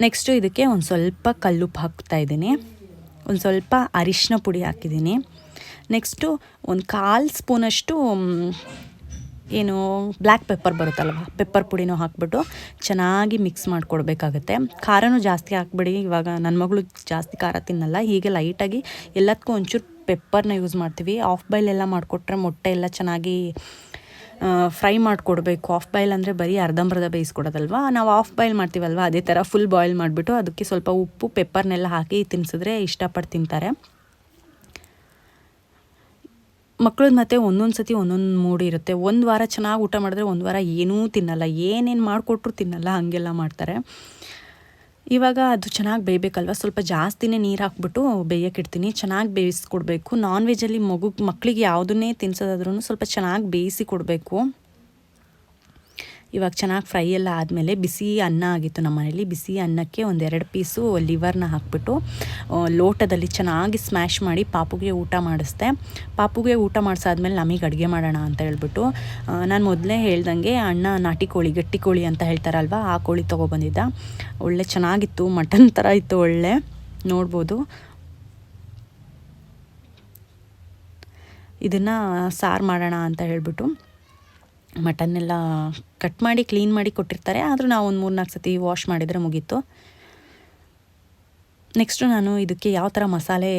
ನೆಕ್ಸ್ಟು ಇದಕ್ಕೆ ಒಂದು ಸ್ವಲ್ಪ ಕಲ್ಲುಪ್ಪು ಹಾಕ್ತಾ ಇದ್ದೀನಿ. ಒಂದು ಸ್ವಲ್ಪ ಅರಿಶಿನ ಪುಡಿ ಹಾಕಿದ್ದೀನಿ. ನೆಕ್ಸ್ಟು ಒಂದು ಕಾಲು ಸ್ಪೂನಷ್ಟು ಏನು ಬ್ಲ್ಯಾಕ್ ಪೆಪ್ಪರ್ ಬರುತ್ತಲ್ವ? ಪೆಪ್ಪರ್ ಪುಡಿನೂ ಹಾಕ್ಬಿಟ್ಟು ಚೆನ್ನಾಗಿ ಮಿಕ್ಸ್ ಮಾಡಿಕೊಡ್ಬೇಕಾಗತ್ತೆ. ಖಾರನೂ ಜಾಸ್ತಿ ಹಾಕ್ಬಿಡಿ. ಇವಾಗ ನನ್ನ ಮಗಳು ಜಾಸ್ತಿ ಖಾರ ತಿನ್ನಲ್ಲ. ಹೀಗೆ ಲೈಟಾಗಿ ಎಲ್ಲದಕ್ಕೂ ಒಂಚೂರು ಪೆಪ್ಪರ್ನ ಯೂಸ್ ಮಾಡ್ತೀವಿ. ಆಫ್ ಬಾಯ್ಲ್ ಎಲ್ಲ ಮಾಡಿಕೊಟ್ರೆ ಮೊಟ್ಟೆ ಎಲ್ಲ ಚೆನ್ನಾಗಿ ಫ್ರೈ ಮಾಡಿಕೊಡ್ಬೇಕು. ಆಫ್ ಬಾಯ್ಲ್ ಅಂದರೆ ಬರೀ ಅರ್ಧಂಬರ್ಧ ಬೇಯಿಸ್ಕೊಡೋದಲ್ವ? ನಾವು ಆಫ್ ಬಾಯ್ಲ್ ಮಾಡ್ತೀವಲ್ವ? ಅದೇ ಥರ ಫುಲ್ ಬಾಯ್ಲ್ ಮಾಡಿಬಿಟ್ಟು ಅದಕ್ಕೆ ಸ್ವಲ್ಪ ಉಪ್ಪು, ಪೆಪ್ಪರ್ನೆಲ್ಲ ಹಾಕಿ ತಿನ್ಸಿದ್ರೆ ಇಷ್ಟಪಟ್ಟು ತಿಂತಾರೆ. ಮಕ್ಳದ್ದು ಮತ್ತೆ ಒಂದೊಂದು ಸತಿ ಒಂದೊಂದು ಮೂಡ್ ಇರುತ್ತೆ. ಒಂದು ವಾರ ಚೆನ್ನಾಗಿ ಊಟ ಮಾಡಿದ್ರೆ ಒಂದು ವಾರ ಏನೂ ತಿನ್ನಲ್ಲ. ಏನೇನು ಮಾಡಿಕೊಟ್ರು ತಿನ್ನಲ್ಲ, ಹಾಗೆಲ್ಲ ಮಾಡ್ತಾರೆ. ಇವಾಗ ಅದು ಚೆನ್ನಾಗಿ ಬೇಯಬೇಕಲ್ವ? ಸ್ವಲ್ಪ ಜಾಸ್ತಿನೇ ನೀರು ಹಾಕ್ಬಿಟ್ಟು ಬೇಯಕ್ಕಿಡ್ತೀನಿ ಚೆನ್ನಾಗಿ ಬೇಯಿಸ್ಕೊಡ್ಬೇಕು. ನಾನ್ ವೆಜ್ಜಲ್ಲಿ ಮಗು ಮಕ್ಕಳಿಗೆ ಯಾವುದನ್ನೇ ತಿನ್ಸೋದಾದ್ರೂ ಸ್ವಲ್ಪ ಚೆನ್ನಾಗಿ ಬೇಯಿಸಿ ಕೊಡಬೇಕು. ಇವಾಗ ಚೆನ್ನಾಗಿ ಫ್ರೈ ಎಲ್ಲ ಆದಮೇಲೆ ಬಿಸಿ ಅನ್ನ ಆಗಿತ್ತು ನಮ್ಮ ಮನೇಲಿ. ಬಿಸಿ ಅನ್ನಕ್ಕೆ ಒಂದೆರಡು ಪೀಸು ಲಿವರ್ನ ಹಾಕ್ಬಿಟ್ಟು ಲೋಟದಲ್ಲಿ ಚೆನ್ನಾಗಿ ಸ್ಮ್ಯಾಶ್ ಮಾಡಿ ಪಾಪುಗೆ ಊಟ ಮಾಡಿಸ್ದೆ. ಪಾಪುಗೆ ಊಟ ಮಾಡಿಸಾದ್ಮೇಲೆ ನಮಗೆ ಅಡುಗೆ ಮಾಡೋಣ ಅಂತ ಹೇಳ್ಬಿಟ್ಟು ನಾನು ಮೊದಲೇ ಹೇಳ್ದಂಗೆ ಅಣ್ಣ ನಾಟಿ ಕೋಳಿ, ಗಟ್ಟಿ ಕೋಳಿ ಅಂತ ಹೇಳ್ತಾರಲ್ವ, ಆ ಕೋಳಿ ತೊಗೊಬಂದಿದ್ದ ಒಳ್ಳೆ ಚೆನ್ನಾಗಿತ್ತು, ಮಟನ್ ಥರ ಇತ್ತು, ಒಳ್ಳೆ. ನೋಡ್ಬೋದು. ಇದನ್ನು ಸಾರು ಮಾಡೋಣ ಅಂತ ಹೇಳ್ಬಿಟ್ಟು. ಮಟನ್ನೆಲ್ಲ ಕಟ್ ಮಾಡಿ ಕ್ಲೀನ್ ಮಾಡಿ ಕೊಟ್ಟಿರ್ತಾರೆ. ಆದರೂ ನಾವು ಒಂದು ಮೂರು ನಾಲ್ಕು ಸತಿ ವಾಶ್ ಮಾಡಿದರೆ ಮುಗೀತು. ನೆಕ್ಸ್ಟು ನಾನು ಇದಕ್ಕೆ ಯಾವ ಥರ ಮಸಾಲೆ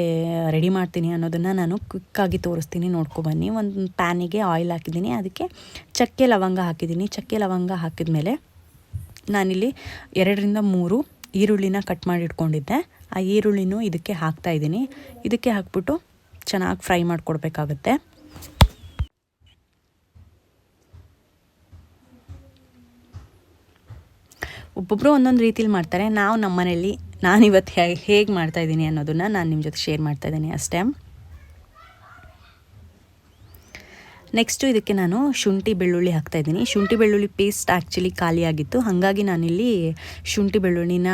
ರೆಡಿ ಮಾಡ್ತೀನಿ ಅನ್ನೋದನ್ನು ನಾನು ಕ್ವಿಕ್ಕಾಗಿ ತೋರಿಸ್ತೀನಿ. ನೋಡ್ಕೊಬನ್ನಿ ಒಂದು ಪ್ಯಾನಿಗೆ ಆಯಿಲ್ ಹಾಕಿದ್ದೀನಿ. ಅದಕ್ಕೆ ಚಕ್ಕೆ ಲವಂಗ ಹಾಕಿದ್ದೀನಿ. ಚಕ್ಕೆ ಲವಂಗ ಹಾಕಿದ ಮೇಲೆ ನಾನಿಲ್ಲಿ ಎರಡರಿಂದ ಮೂರು ಈರುಳ್ಳಿನ ಕಟ್ ಮಾಡಿ ಇಟ್ಕೊಂಡಿದ್ದೆ. ಆ ಈರುಳ್ಳಿನೂ ಇದಕ್ಕೆ ಹಾಕ್ತಾಯಿದ್ದೀನಿ ಇದಕ್ಕೆ ಹಾಕ್ಬಿಟ್ಟು ಚೆನ್ನಾಗಿ ಫ್ರೈ ಮಾಡಿಕೊಡ್ಬೇಕಾಗತ್ತೆ. ಒಬ್ಬೊಬ್ಬರು ಒಂದೊಂದು ರೀತಿಲಿ ಮಾಡ್ತಾರೆ. ನಾವು ನಮ್ಮ ಮನೇಲಿ ನಾನಿವತ್ತು ಹೇಗೆ ಹೇಗೆ ಮಾಡ್ತಾಯಿದ್ದೀನಿ ಅನ್ನೋದನ್ನು ನಾನು ನಿಮ್ಮ ಜೊತೆ ಶೇರ್ ಮಾಡ್ತಾ ಇದ್ದೀನಿ ಅಷ್ಟೇ. ನೆಕ್ಸ್ಟು ಇದಕ್ಕೆ ನಾನು ಶುಂಠಿ ಬೆಳ್ಳುಳ್ಳಿ ಹಾಕ್ತಾ ಇದ್ದೀನಿ. ಶುಂಠಿ ಬೆಳ್ಳುಳ್ಳಿ ಪೇಸ್ಟ್ ಆ್ಯಕ್ಚುಲಿ ಖಾಲಿಯಾಗಿತ್ತು. ಹಾಗಾಗಿ ನಾನಿಲ್ಲಿ ಶುಂಠಿ ಬೆಳ್ಳುಳ್ಳಿನ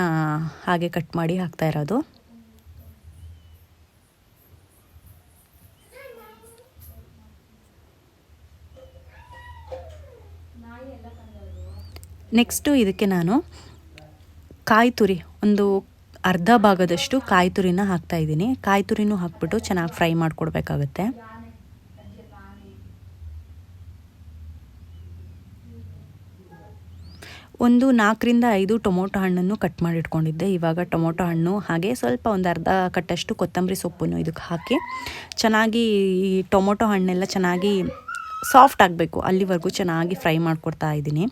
ಹಾಗೆ ಕಟ್ ಮಾಡಿ ಹಾಕ್ತಾ ಇರೋದು. ನೆಕ್ಸ್ಟು ಇದಕ್ಕೆ ನಾನು ಕಾಯಿ ತುರಿ ಒಂದು ಅರ್ಧ ಭಾಗದಷ್ಟು ಕಾಯಿ ತುರಿನ ಹಾಕ್ತಾ ಇದ್ದೀನಿ. ಕಾಯಿ ತುರಿನೂ ಹಾಕ್ಬಿಟ್ಟು ಚೆನ್ನಾಗಿ ಫ್ರೈ ಮಾಡಿಕೊಡ್ಬೇಕಾಗತ್ತೆ. ಒಂದು ನಾಲ್ಕರಿಂದ ಐದು ಟೊಮೊಟೊ ಹಣ್ಣನ್ನು ಕಟ್ ಮಾಡಿ ಇಟ್ಕೊಂಡಿದ್ದೆ ಇವಾಗ ಟೊಮೊಟೊ ಹಣ್ಣು ಹಾಗೆ ಸ್ವಲ್ಪ ಒಂದು ಅರ್ಧ ಕಟ್ಟಷ್ಟು ಕೊತ್ತಂಬರಿ ಸೊಪ್ಪನ್ನು ಇದಕ್ಕೆ ಹಾಕಿ ಚೆನ್ನಾಗಿ ಈ ಟೊಮೊಟೊ ಹಣ್ಣೆಲ್ಲ ಚೆನ್ನಾಗಿ ಸಾಫ್ಟ್ ಆಗಬೇಕು. ಅಲ್ಲಿವರೆಗೂ ಚೆನ್ನಾಗಿ ಫ್ರೈ ಮಾಡಿಕೊಡ್ತಾ ಇದ್ದೀನಿ.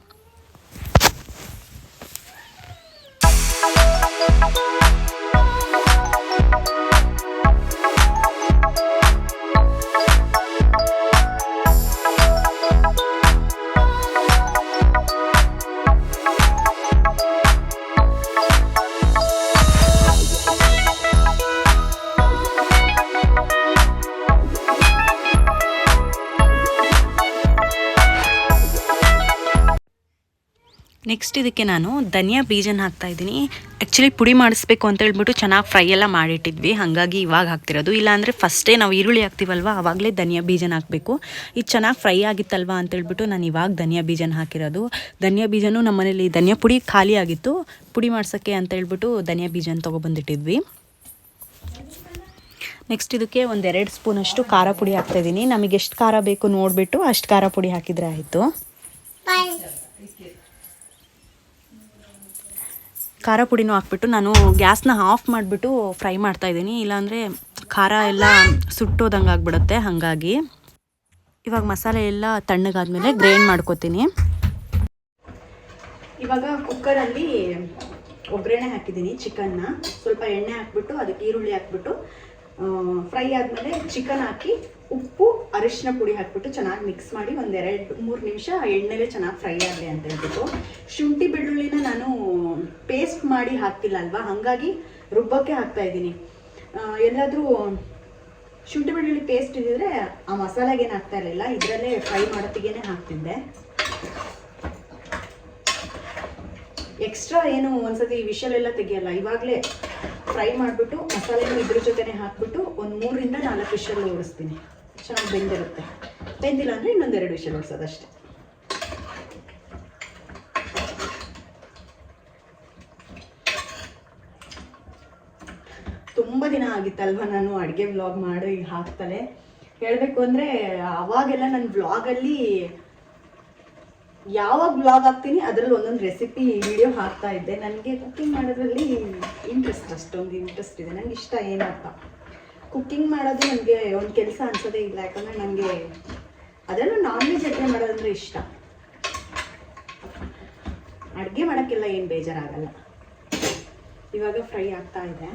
ನೆಕ್ಸ್ಟ್ ಇದಕ್ಕೆ ನಾನು ಧನಿಯಾ ಬೀಜನ ಹಾಕ್ತಾ ಇದ್ದೀನಿ. ಆ್ಯಕ್ಚುಲಿ ಪುಡಿ ಮಾಡಿಸ್ಬೇಕು ಅಂತ ಹೇಳ್ಬಿಟ್ಟು ಚೆನ್ನಾಗಿ ಫ್ರೈ ಎಲ್ಲ ಮಾಡಿಟ್ಟಿದ್ವಿ. ಹಾಗಾಗಿ ಇವಾಗ ಹಾಕ್ತಿರೋದು. ಇಲ್ಲಾಂದರೆ ಫಸ್ಟೇ ನಾವು ಈರುಳ್ಳಿ ಹಾಕ್ತೀವಲ್ವ? ಆವಾಗಲೇ ಧನಿಯಾ ಬೀಜನ ಹಾಕಬೇಕು. ಇದು ಚೆನ್ನಾಗಿ ಫ್ರೈ ಆಗಿತ್ತಲ್ವ ಅಂತ ಹೇಳ್ಬಿಟ್ಟು ನಾನು ಇವಾಗ ಧನಿಯಾ ಬೀಜನ ಹಾಕಿರೋದು. ಧನಿಯಾ ಬೀಜನೂ ನಮ್ಮ ಮನೇಲಿ ಧನಿಯಾ ಪುಡಿ ಖಾಲಿ ಆಗಿತ್ತು. ಪುಡಿ ಮಾಡ್ಸೋಕ್ಕೆ ಅಂತ ಹೇಳ್ಬಿಟ್ಟು ಧನಿಯಾ ಬೀಜನ ತೊಗೊಬಂದಿಟ್ಟಿದ್ವಿ. ನೆಕ್ಸ್ಟ್ ಇದಕ್ಕೆ ಒಂದೆರಡು ಸ್ಪೂನಷ್ಟು ಖಾರ ಪುಡಿ ಹಾಕ್ತಾಯಿದ್ದೀನಿ ನಮಗೆ ಎಷ್ಟು ಖಾರ ಬೇಕು ನೋಡಿಬಿಟ್ಟು ಅಷ್ಟು ಖಾರ ಪುಡಿ ಹಾಕಿದರೆ ಆಯಿತು. ಖಾರ ಪುಡಿನೂ ಹಾಕ್ಬಿಟ್ಟು ನಾನು ಗ್ಯಾಸ್ನ ಆಫ್ ಮಾಡಿಬಿಟ್ಟು ಫ್ರೈ ಮಾಡ್ತಾ ಇದ್ದೀನಿ. ಇಲ್ಲಾಂದರೆ ಖಾರ ಎಲ್ಲ ಸುಟ್ಟೋದಂಗೆ ಆಗ್ಬಿಡುತ್ತೆ, ಹಾಗಾಗಿ. ಇವಾಗ ಮಸಾಲೆ ಎಲ್ಲ ತಣ್ಣಗಾದ್ಮೇಲೆ ಗ್ರೈಂಡ್ ಮಾಡ್ಕೊತೀನಿ. ಇವಾಗ ಕುಕ್ಕರಲ್ಲಿ ಒಗ್ಗರಣೆ ಹಾಕಿದ್ದೀನಿ, ಚಿಕನ್ನ. ಸ್ವಲ್ಪ ಎಣ್ಣೆ ಹಾಕ್ಬಿಟ್ಟು, ಅದಕ್ಕೆ ಈರುಳ್ಳಿ ಹಾಕ್ಬಿಟ್ಟು ಫ್ರೈ ಆದಮೇಲೆ ಚಿಕನ್ ಹಾಕಿ ಉಪ್ಪು, ಅರಿಶಿನ ಪುಡಿ ಹಾಕ್ಬಿಟ್ಟು ಚೆನ್ನಾಗಿ ಮಿಕ್ಸ್ ಮಾಡಿ ಒಂದೆರಡು ಮೂರು ನಿಮಿಷ ಎಣ್ಣೆಲೆ ಚೆನ್ನಾಗಿ ಫ್ರೈ ಆಗಲಿ ಅಂತ ಹೇಳ್ಬಿಟ್ಟು. ಶುಂಠಿ, ಬೆಳ್ಳುಳ್ಳಿನ ನಾನು ಪೇಸ್ಟ್ ಮಾಡಿ ಹಾಕ್ತಿಲ್ಲ ಅಲ್ವಾ ಹಾಗಾಗಿ ರುಬ್ಬಕ್ಕೆ ಹಾಕ್ತಾ ಇದ್ದೀನಿ. ಎಲ್ಲಾದರೂ ಶುಂಠಿ, ಬೆಳ್ಳುಳ್ಳಿ ಪೇಸ್ಟ್ ಇದ್ದಿದ್ರೆ ಆ ಮಸಾಲೆಗೆ ಏನು ಹಾಕ್ತಾ ಇರಲಿಲ್ಲ. ಇದರಲ್ಲೇ ಫ್ರೈ ಮಾಡೋತ್ತಿಗೆ ಹಾಕ್ತಿದ್ದೆ. ಎಕ್ಸ್ಟ್ರಾ ಏನು ಒಂದ್ಸತಿ ವಿಷಲ್ ಎಲ್ಲ ತೆಗಿಯಲ್ಲ, ಇವಾಗಲೇ ಫ್ರೈ ಮಾಡಿಬಿಟ್ಟು ಮಸಾಲೆನೂ ಇದ್ರ ಜೊತೆನೆ ಹಾಕ್ಬಿಟ್ಟು ಒಂದು ಮೂರರಿಂದ ನಾಲ್ಕು ವಿಷಲ್ ಓಡಿಸ್ತೀನಿ. ಚೆನ್ನಾಗಿ ಬೆಂದಿರುತ್ತೆ. ಬೆಂದಿಲ್ಲ ಅಂದರೆ ಇನ್ನೊಂದೆರಡು ವಿಷಲ್ ಅಷ್ಟೇ. ತುಂಬ ದಿನ ಆಗಿತ್ತಲ್ವ ನಾನು ಅಡುಗೆ ವ್ಲಾಗ್ ಮಾಡಿ ಹಾಕ್ತಲೇ. ಹೇಳಬೇಕು ಅಂದರೆ ಆವಾಗೆಲ್ಲ ನನ್ನ ವ್ಲಾಗಲ್ಲಿ ಯಾವಾಗ ಬ್ಲಾಗ್ ಹಾಕ್ತೀನಿ ಅದರಲ್ಲಿ ಒಂದೊಂದು ರೆಸಿಪಿ ವಿಡಿಯೋ ಹಾಕ್ತಾ ಇದ್ದೆ. ನನಗೆ ಕುಕ್ಕಿಂಗ್ ಮಾಡೋದ್ರಲ್ಲಿ ಇಂಟ್ರೆಸ್ಟ್ ಅಷ್ಟೊಂದು ಇಂಟ್ರೆಸ್ಟ್ ಇದೆ. ನನಗೆ ಇಷ್ಟ ಏನಪ್ಪ? ಕುಕ್ಕಿಂಗ್ ಮಾಡೋದು ನನಗೆ ಒಂದು ಕೆಲಸ ಅನ್ಸೋದೇ ಇಲ್ಲ. ಯಾಕಂದ್ರೆ ನನಗೆ ಅದರಲ್ಲೂ ನಾನ್ ವೆಜ್ ಅಡುಗೆ ಮಾಡೋದಂದ್ರೆ ಇಷ್ಟ. ಅಡುಗೆ ಮಾಡೋಕ್ಕೆಲ್ಲ ಏನು ಬೇಜಾರಾಗಲ್ಲ. ಇವಾಗ ಫ್ರೈ ಆಗ್ತಾ ಇದೆ.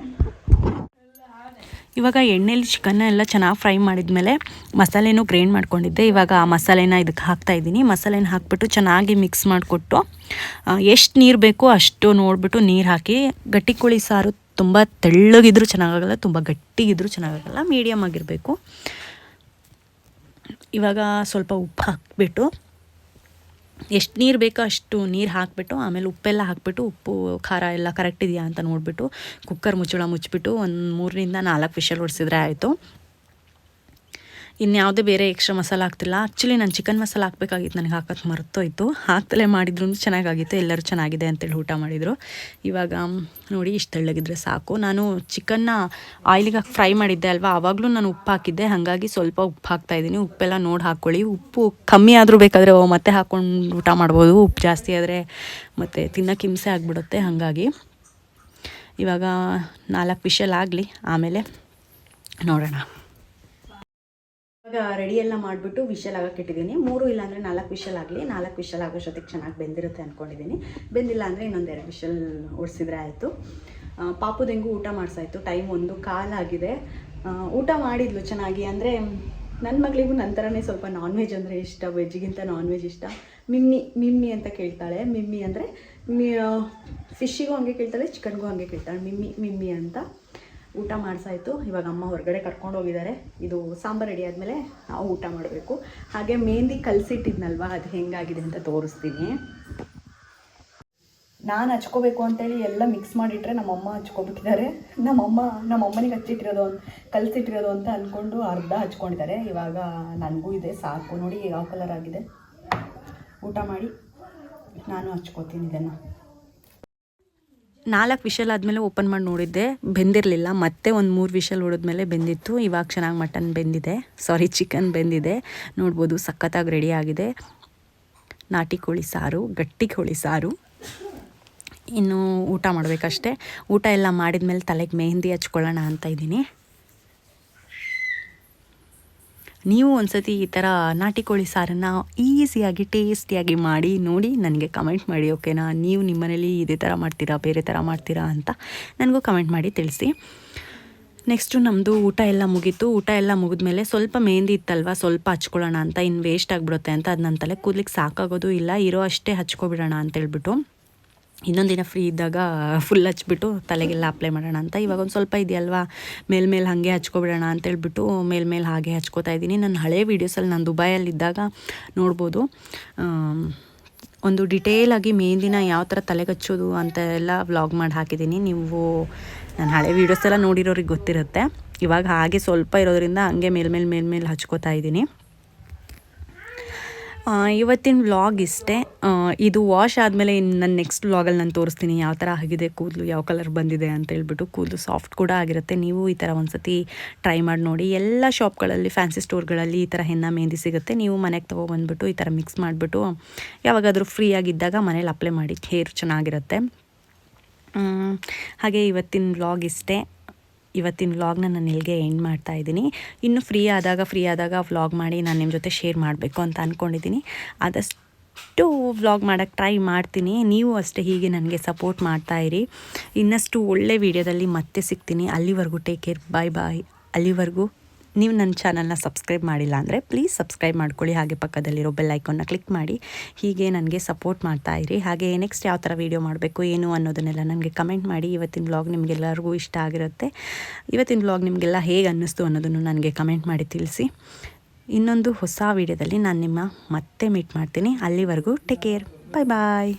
ಇವಾಗ ಎಣ್ಣೆಲಿ ಚಿಕನ್ನ ಎಲ್ಲ ಚೆನ್ನಾಗಿ ಫ್ರೈ ಮಾಡಿದ್ಮೇಲೆ ಮಸಾಲೆನೂ ಗ್ರೈಂಡ್ ಮಾಡ್ಕೊಂಡಿದ್ದೆ. ಇವಾಗ ಆ ಮಸಾಲೆನ ಇದಕ್ಕೆ ಹಾಕ್ತಾ ಇದ್ದೀನಿ. ಮಸಾಲೆನ ಹಾಕ್ಬಿಟ್ಟು ಚೆನ್ನಾಗಿ ಮಿಕ್ಸ್ ಮಾಡಿಕೊಟ್ಟು ಎಷ್ಟು ನೀರು ಬೇಕೋ ಅಷ್ಟು ನೋಡಿಬಿಟ್ಟು ನೀರು ಹಾಕಿ, ಗಟ್ಟಿ ಕೋಳಿ ಸಾರು ತುಂಬ ತೆಳ್ಳಗಿದ್ರೂ ಚೆನ್ನಾಗಾಗಲ್ಲ, ತುಂಬ ಗಟ್ಟಿಗಿದ್ರೂ ಚೆನ್ನಾಗಾಗಲ್ಲ ಮೀಡಿಯಮ್ ಆಗಿರಬೇಕು. ಇವಾಗ ಸ್ವಲ್ಪ ಉಪ್ಪು ಹಾಕ್ಬಿಟ್ಟು, ಎಷ್ಟು ನೀರು ಬೇಕೋ ಅಷ್ಟು ನೀರು ಹಾಕಿಬಿಟ್ಟು, ಆಮೇಲೆ ಉಪ್ಪೆಲ್ಲ ಹಾಕಿಬಿಟ್ಟು, ಉಪ್ಪು, ಖಾರ ಎಲ್ಲ ಕರೆಕ್ಟ್ ಇದೆಯಾ ಅಂತ ನೋಡಿಬಿಟ್ಟು ಕುಕ್ಕರ್ ಮುಚ್ಚಳ ಮುಚ್ಚಿಬಿಟ್ಟು ಒಂದು ಮೂರರಿಂದ ನಾಲ್ಕು ವಿಷಲ್ ಹೊಡೆಸಿದ್ರೆ ಆಯಿತು. ಇನ್ಯಾವುದೇ ಬೇರೆ ಎಕ್ಸ್ಟ್ರಾ ಮಸಾಲ ಹಾಕ್ತಿಲ್ಲ ಆ್ಯಕ್ಚುಲಿ ನಾನು ಚಿಕನ್ ಮಸಾಲ ಹಾಕಬೇಕಾಗಿತ್ತು. ನನಗೆ ಹಾಕೋದು ಮರ್ತೋಯ್ತು. ಹಾಕ್ತಲೇ ಮಾಡಿದ್ರು ಚೆನ್ನಾಗಾಗಿತ್ತು. ಎಲ್ಲರೂ ಚೆನ್ನಾಗಿದೆ ಅಂತೇಳಿ ಊಟ ಮಾಡಿದರು. ಇವಾಗ ನೋಡಿ ಇಷ್ಟು ತೆಳ್ಳಗಿದ್ರೆ ಸಾಕು. ನಾನು ಚಿಕನ್ನ ಆಯಿಲಿಗೆ ಹಾಕಿ ಫ್ರೈ ಮಾಡಿದ್ದೆ ಅಲ್ವಾ? ಆವಾಗಲೂ ನಾನು ಉಪ್ಪು ಹಾಕಿದ್ದೆ. ಹಾಗಾಗಿ ಸ್ವಲ್ಪ ಉಪ್ಪು ಹಾಕ್ತಾಯಿದ್ದೀನಿ ಉಪ್ಪೆಲ್ಲ ನೋಡಿ ಹಾಕ್ಕೊಳ್ಳಿ. ಉಪ್ಪು ಕಮ್ಮಿ ಆದರೂ ಬೇಕಾದರೆ ಓ, ಮತ್ತೆ ಹಾಕ್ಕೊಂಡು ಊಟ ಮಾಡ್ಬೋದು. ಉಪ್ಪು ಜಾಸ್ತಿ ಆದರೆ ಮತ್ತು ತಿನ್ನೋಕೆ ಹಿಂಸೆ ಆಗಿಬಿಡುತ್ತೆ. ಹಾಗಾಗಿ ಇವಾಗ ನಾಲ್ಕು ವಿಷಲ್ ಆಗಲಿ. ಆಮೇಲೆ ನೋಡೋಣ. ಇವಾಗ ರೆಡಿ ಎಲ್ಲ ಮಾಡಿಬಿಟ್ಟು ವಿಶಲ್ ಆಗಕ್ಕೆ ಇಟ್ಟಿದ್ದೀನಿ. ಮೂರು ಇಲ್ಲಾಂದರೆ ನಾಲ್ಕು ವಿಶಲ್ ಆಗಲಿ, ನಾಲ್ಕು ವಿಶಲ್ ಆಗೋಷ್ಟೊತ್ತಿಗೆ ಚೆನ್ನಾಗಿ ಬೆಂದಿರುತ್ತೆ ಅಂದ್ಕೊಂಡಿದ್ದೀನಿ ಬೆಂದಿಲ್ಲ ಅಂದರೆ ಇನ್ನೊಂದು ಎರಡು ವಿಶಲ್ ಓಡಿಸಿದ್ರೆ ಆಯಿತು. ಪಾಪುದ ಹೆಂಗೂ ಊಟ ಮಾಡಿಸಾಯ್ತು ಟೈಮ್ ಒಂದು ಕಾಲಾಗಿದೆ ಊಟ ಮಾಡಿದ್ಲು ಚೆನ್ನಾಗಿ ಅಂದರೆ ನನ್ನ ಮಗಳಿಗೂ ನಂತರನೇ ಸ್ವಲ್ಪ ನಾನ್ ವೆಜ್ ಅಂದರೆ ಇಷ್ಟ ವೆಜ್ಗಿಂತ ನಾನ್ ವೆಜ್ ಇಷ್ಟ. ಮಿಮ್ಮಿ ಮಿಮ್ಮಿ ಅಂತ ಕೇಳ್ತಾಳೆ. ಮಿಮ್ಮಿ ಅಂದರೆ ಮಿ ಫಿಶ್ಶಿಗೂ ಹಂಗೆ ಕೇಳ್ತಾಳೆ ಚಿಕನ್ಗೂ ಹಂಗೆ ಕೇಳ್ತಾಳೆ. ಮಿಮ್ಮಿ ಮಿಮ್ಮಿ ಅಂತ. ಊಟ ಮಾಡಿಸಾಯಿತು ಇವಾಗ ಅಮ್ಮ ಹೊರಗಡೆ ಕರ್ಕೊಂಡು ಹೋಗಿದ್ದಾರೆ. ಇದು ಸಾಂಬಾರು ರೆಡಿ ಆದಮೇಲೆ ನಾವು ಊಟ ಮಾಡಬೇಕು. ಹಾಗೆ ಮೆಹಂದಿ ಕಲಸಿಟ್ಟಿದ್ನಲ್ವ? ಅದು ಹೆಂಗಾಗಿದೆ ಅಂತ ತೋರಿಸ್ತೀನಿ. ನಾನು ಹಚ್ಕೋಬೇಕು ಅಂತೇಳಿ ಎಲ್ಲ ಮಿಕ್ಸ್ ಮಾಡಿಟ್ರೆ ನಮ್ಮಮ್ಮ ಹಚ್ಕೊಬಿಟ್ಟಿದ್ದಾರೆ. ನಮ್ಮಮ್ಮ, ನಮ್ಮಮ್ಮನಿಗೆ ಹಚ್ಚಿಟ್ಟಿರೋದು ಕಲಸಿಟ್ಟಿರೋದು ಅಂತ ಅಂದ್ಕೊಂಡು ಅರ್ಧ ಹಚ್ಕೊಂಡಿದ್ದಾರೆ. ಇವಾಗ ನನಗೂ ಇದೆ, ಸಾಕು. ನೋಡಿ, ಯಾವ ಕಲರ್ ಆಗಿದೆ. ಊಟ ಮಾಡಿ ನಾನು ಹಚ್ಕೋತೀನಿ ಇದನ್ನು. ನಾಲ್ಕು ವಿಷಲ್ ಆದಮೇಲೆ ಓಪನ್ ಮಾಡಿ ನೋಡಿದ್ದೆ, ಬೆಂದಿರಲಿಲ್ಲ. ಮತ್ತೆ ಒಂದು ಮೂರು ವಿಷಲ್ ಹೊಡೆದ್ಮೇಲೆ ಬೆಂದಿತ್ತು. ಇವಾಗ ಚೆನ್ನಾಗಿ ಮಟನ್ ಬೆಂದಿದೆ. ಸಾರಿ ಚಿಕನ್ ಬೆಂದಿದೆ. ನೋಡ್ಬೋದು, ಸಖತ್ತಾಗಿ ರೆಡಿ ಆಗಿದೆ. ನಾಟಿ ಕೋಳಿ ಸಾರು, ಗಟ್ಟಿ ಕೋಳಿ ಸಾರು. ಇನ್ನು ಊಟ ಮಾಡಬೇಕಷ್ಟೆ. ಊಟ ಎಲ್ಲ ಮಾಡಿದ್ಮೇಲೆ ತಲೆಗೆ ಮೆಹಂದಿ ಹಚ್ಕೊಳ್ಳೋಣ ಅಂತ ಇದ್ದೀನಿ. ನೀವು ಒಂದ್ಸತಿ ಈ ಥರ ನಾಟಿ ಕೋಳಿ ಸಾರನ್ನ ಈಸಿಯಾಗಿ, ಟೇಸ್ಟಿಯಾಗಿ ಮಾಡಿ, ನೋಡಿ ನನಗೆ ಕಮೆಂಟ್ ಮಾಡಿ, ಓಕೆನಾ? ನೀವು ನಿಮ್ಮನೇಲಿ ಇದೇ ಥರ ಮಾಡ್ತೀರಾ, ಬೇರೆ ಥರ ಮಾಡ್ತೀರಾ ಅಂತ ನನಗೂ ಕಮೆಂಟ್ ಮಾಡಿ ತಿಳಿಸಿ. ನೆಕ್ಸ್ಟು ನಮ್ಮದು ಊಟ ಎಲ್ಲ ಮುಗೀತು. ಊಟ ಎಲ್ಲ ಮುಗಿದ್ಮೇಲೆ ಸ್ವಲ್ಪ ಮೆಹಂದಿ ಇತ್ತಲ್ವ? ಸ್ವಲ್ಪ ಹಚ್ಕೊಳ್ಳೋಣ ಅಂತ ಇನ್ನು ವೇಸ್ಟ್ ಆಗಿಬಿಡುತ್ತೆ ಅಂತ ಅದು ನನ್ನ ತಲೆ ಕೂದಲಿಕ್ಕೆ ಸಾಕಾಗೋದು ಇಲ್ಲ. ಇರೋ ಅಷ್ಟೇ ಹಚ್ಕೊಬಿಡೋಣ ಅಂತೇಳ್ಬಿಟ್ಟು ಇನ್ನೊಂದು ದಿನ ಫ್ರೀ ಇದ್ದಾಗ ಫುಲ್ ಹಚ್ಬಿಟ್ಟು ತಲೆಗೆಲ್ಲ ಅಪ್ಲೈ ಮಾಡೋಣ ಅಂತ. ಇವಾಗ ಒಂದು ಸ್ವಲ್ಪ ಇದೆಯಲ್ವಾ? ಮೇಲ್ಮೇಲೆ ಹಾಗೆ ಹಚ್ಕೊಬಿಡೋಣ ಅಂತೇಳ್ಬಿಟ್ಟು ಮೇಲ್ಮೇಲೆ ಹಾಗೆ ಹಚ್ಕೋತಾ ಇದ್ದೀನಿ. ನನ್ನ ಹಳೆ ವೀಡಿಯೋಸಲ್ಲಿ ನಾನು ದುಬೈಯಲ್ಲಿದ್ದಾಗ ನೋಡ್ಬೋದು. ಒಂದು ಡಿಟೇಲಾಗಿ ಮೆಹಂದಿನ ಯಾವ ಥರ ತಲೆಗೆ ಹಚ್ಚೋದು ಅಂತ ಎಲ್ಲ ವ್ಲಾಗ್ ಮಾಡಿ ಹಾಕಿದ್ದೀನಿ. ನೀವು ನಾನು ಹಳೆ ವೀಡಿಯೋಸ್ ಎಲ್ಲ ನೋಡಿರೋರಿಗೆ ಗೊತ್ತಿರುತ್ತೆ. ಇವಾಗ ಹಾಗೆ ಸ್ವಲ್ಪ ಇರೋದ್ರಿಂದ ಹಂಗೆ ಮೇಲ್ಮೇಲೆ ಮೇಲ್ಮೇಲೆ ಹಚ್ಕೋತಾ ಇದ್ದೀನಿ. ಇವತ್ತಿನ ವ್ಲಾಗ್ ಇಷ್ಟೇ. ಇದು ವಾಶ್ ಆದಮೇಲೆ ಇನ್ನು ನನ್ನ ನೆಕ್ಸ್ಟ್ ವ್ಲಾಗಲ್ಲಿ ನಾನು ತೋರಿಸ್ತೀನಿ ಯಾವ ಥರ ಆಗಿದೆ, ಕೂದಲು ಯಾವ ಕಲರ್ ಬಂದಿದೆ ಅಂತ ಹೇಳ್ಬಿಟ್ಟು ಕೂದಲು ಸಾಫ್ಟ್ ಕೂಡ ಆಗಿರುತ್ತೆ. ನೀವು ಈ ಥರ ಒಂದು ಸತಿ ಟ್ರೈ ಮಾಡಿ ನೋಡಿ. ಎಲ್ಲ ಶಾಪ್ಗಳಲ್ಲಿ ಫ್ಯಾನ್ಸಿ ಸ್ಟೋರ್ಗಳಲ್ಲಿ ಈ ಥರ ಹೆಣ್ಣ ಮೆಹಂದಿ ಸಿಗುತ್ತೆ. ನೀವು ಮನೆಗೆ ತೊಗೊಬಂದ್ಬಿಟ್ಟು ಈ ಥರ ಮಿಕ್ಸ್ ಮಾಡಿಬಿಟ್ಟು ಯಾವಾಗಾದರೂ ಫ್ರೀ ಆಗಿದ್ದಾಗ ಮನೇಲಿ ಅಪ್ಲೈ ಮಾಡಿ ಹೇರ್ ಚೆನ್ನಾಗಿರುತ್ತೆ. ಹಾಗೆ ಇವತ್ತಿನ ವ್ಲಾಗ್ ಇಷ್ಟೇ. ಇವತ್ತಿನ ವ್ಲಾಗ್ನ ನಾನು ಇಲ್ಲಿಗೆ ಎಂಡ್ ಮಾಡ್ತಾ ಇದ್ದೀನಿ. ಇನ್ನು ಫ್ರೀ ಆದಾಗ ಫ್ರೀ ಆದಾಗ ವ್ಲಾಗ್ ಮಾಡಿ ನಾನು ನಿಮ್ಮ ಜೊತೆ ಶೇರ್ ಮಾಡಬೇಕು ಅಂತ ಅಂದ್ಕೊಂಡಿದ್ದೀನಿ ಆದಷ್ಟು ವ್ಲಾಗ್ ಮಾಡೋಕ್ಕೆ ಟ್ರೈ ಮಾಡ್ತೀನಿ. ನೀವು ಅಷ್ಟೇ ಹೀಗೆ ನನಗೆ ಸಪೋರ್ಟ್ ಮಾಡ್ತಾ ಇರಿ. ಇನ್ನಷ್ಟು ಒಳ್ಳೆ ವಿಡಿಯೋದಲ್ಲಿ ಮತ್ತೆ ಸಿಗ್ತೀನಿ. ಅಲ್ಲಿವರೆಗೂ ಟೇಕ್ ಕೇರ್ ಬಾಯ್ ಬಾಯ್ ಅಲ್ಲಿವರೆಗೂ ನೀವು ನನ್ನ ಚಾನಲ್ನ ಸಬ್ಸ್ಕ್ರೈಬ್ ಮಾಡಿಲ್ಲ ಅಂದರೆ ಪ್ಲೀಸ್ ಸಬ್ಸ್ಕ್ರೈಬ್ ಮಾಡ್ಕೊಳ್ಳಿ. ಹಾಗೆ ಪಕ್ಕದಲ್ಲಿರೋ ಬೆಲ್ ಐಕಾನ್ನ ಕ್ಲಿಕ್ ಮಾಡಿ. ಹೀಗೆ ನನಗೆ ಸಪೋರ್ಟ್ ಮಾಡ್ತಾ ಇರಿ. ಹಾಗೆ ನೆಕ್ಸ್ಟ್ ಯಾವ ಥರ ವೀಡಿಯೋ ಮಾಡಬೇಕು, ಏನು ಅನ್ನೋದನ್ನೆಲ್ಲ ನನಗೆ ಕಮೆಂಟ್ ಮಾಡಿ. ಇವತ್ತಿನ ವ್ಲಾಗ್ ನಿಮಗೆಲ್ಲರಿಗೂ ಇಷ್ಟ ಆಗಿರುತ್ತೆ. ಇವತ್ತಿನ ವ್ಲಾಗ್ ನಿಮಗೆಲ್ಲ ಹೇಗೆ ಅನ್ನಿಸ್ತು ಅನ್ನೋದನ್ನು ನನಗೆ ಕಮೆಂಟ್ ಮಾಡಿ ತಿಳಿಸಿ. ಇನ್ನೊಂದು ಹೊಸ ವೀಡಿಯೋದಲ್ಲಿ ನಾನು ನಿಮ್ಮ ಮತ್ತೆ ಮೀಟ್ ಮಾಡ್ತೀನಿ. ಅಲ್ಲಿವರೆಗೂ ಟೇಕ್ ಕೇರ್ ಬಾಯ್ ಬಾಯ್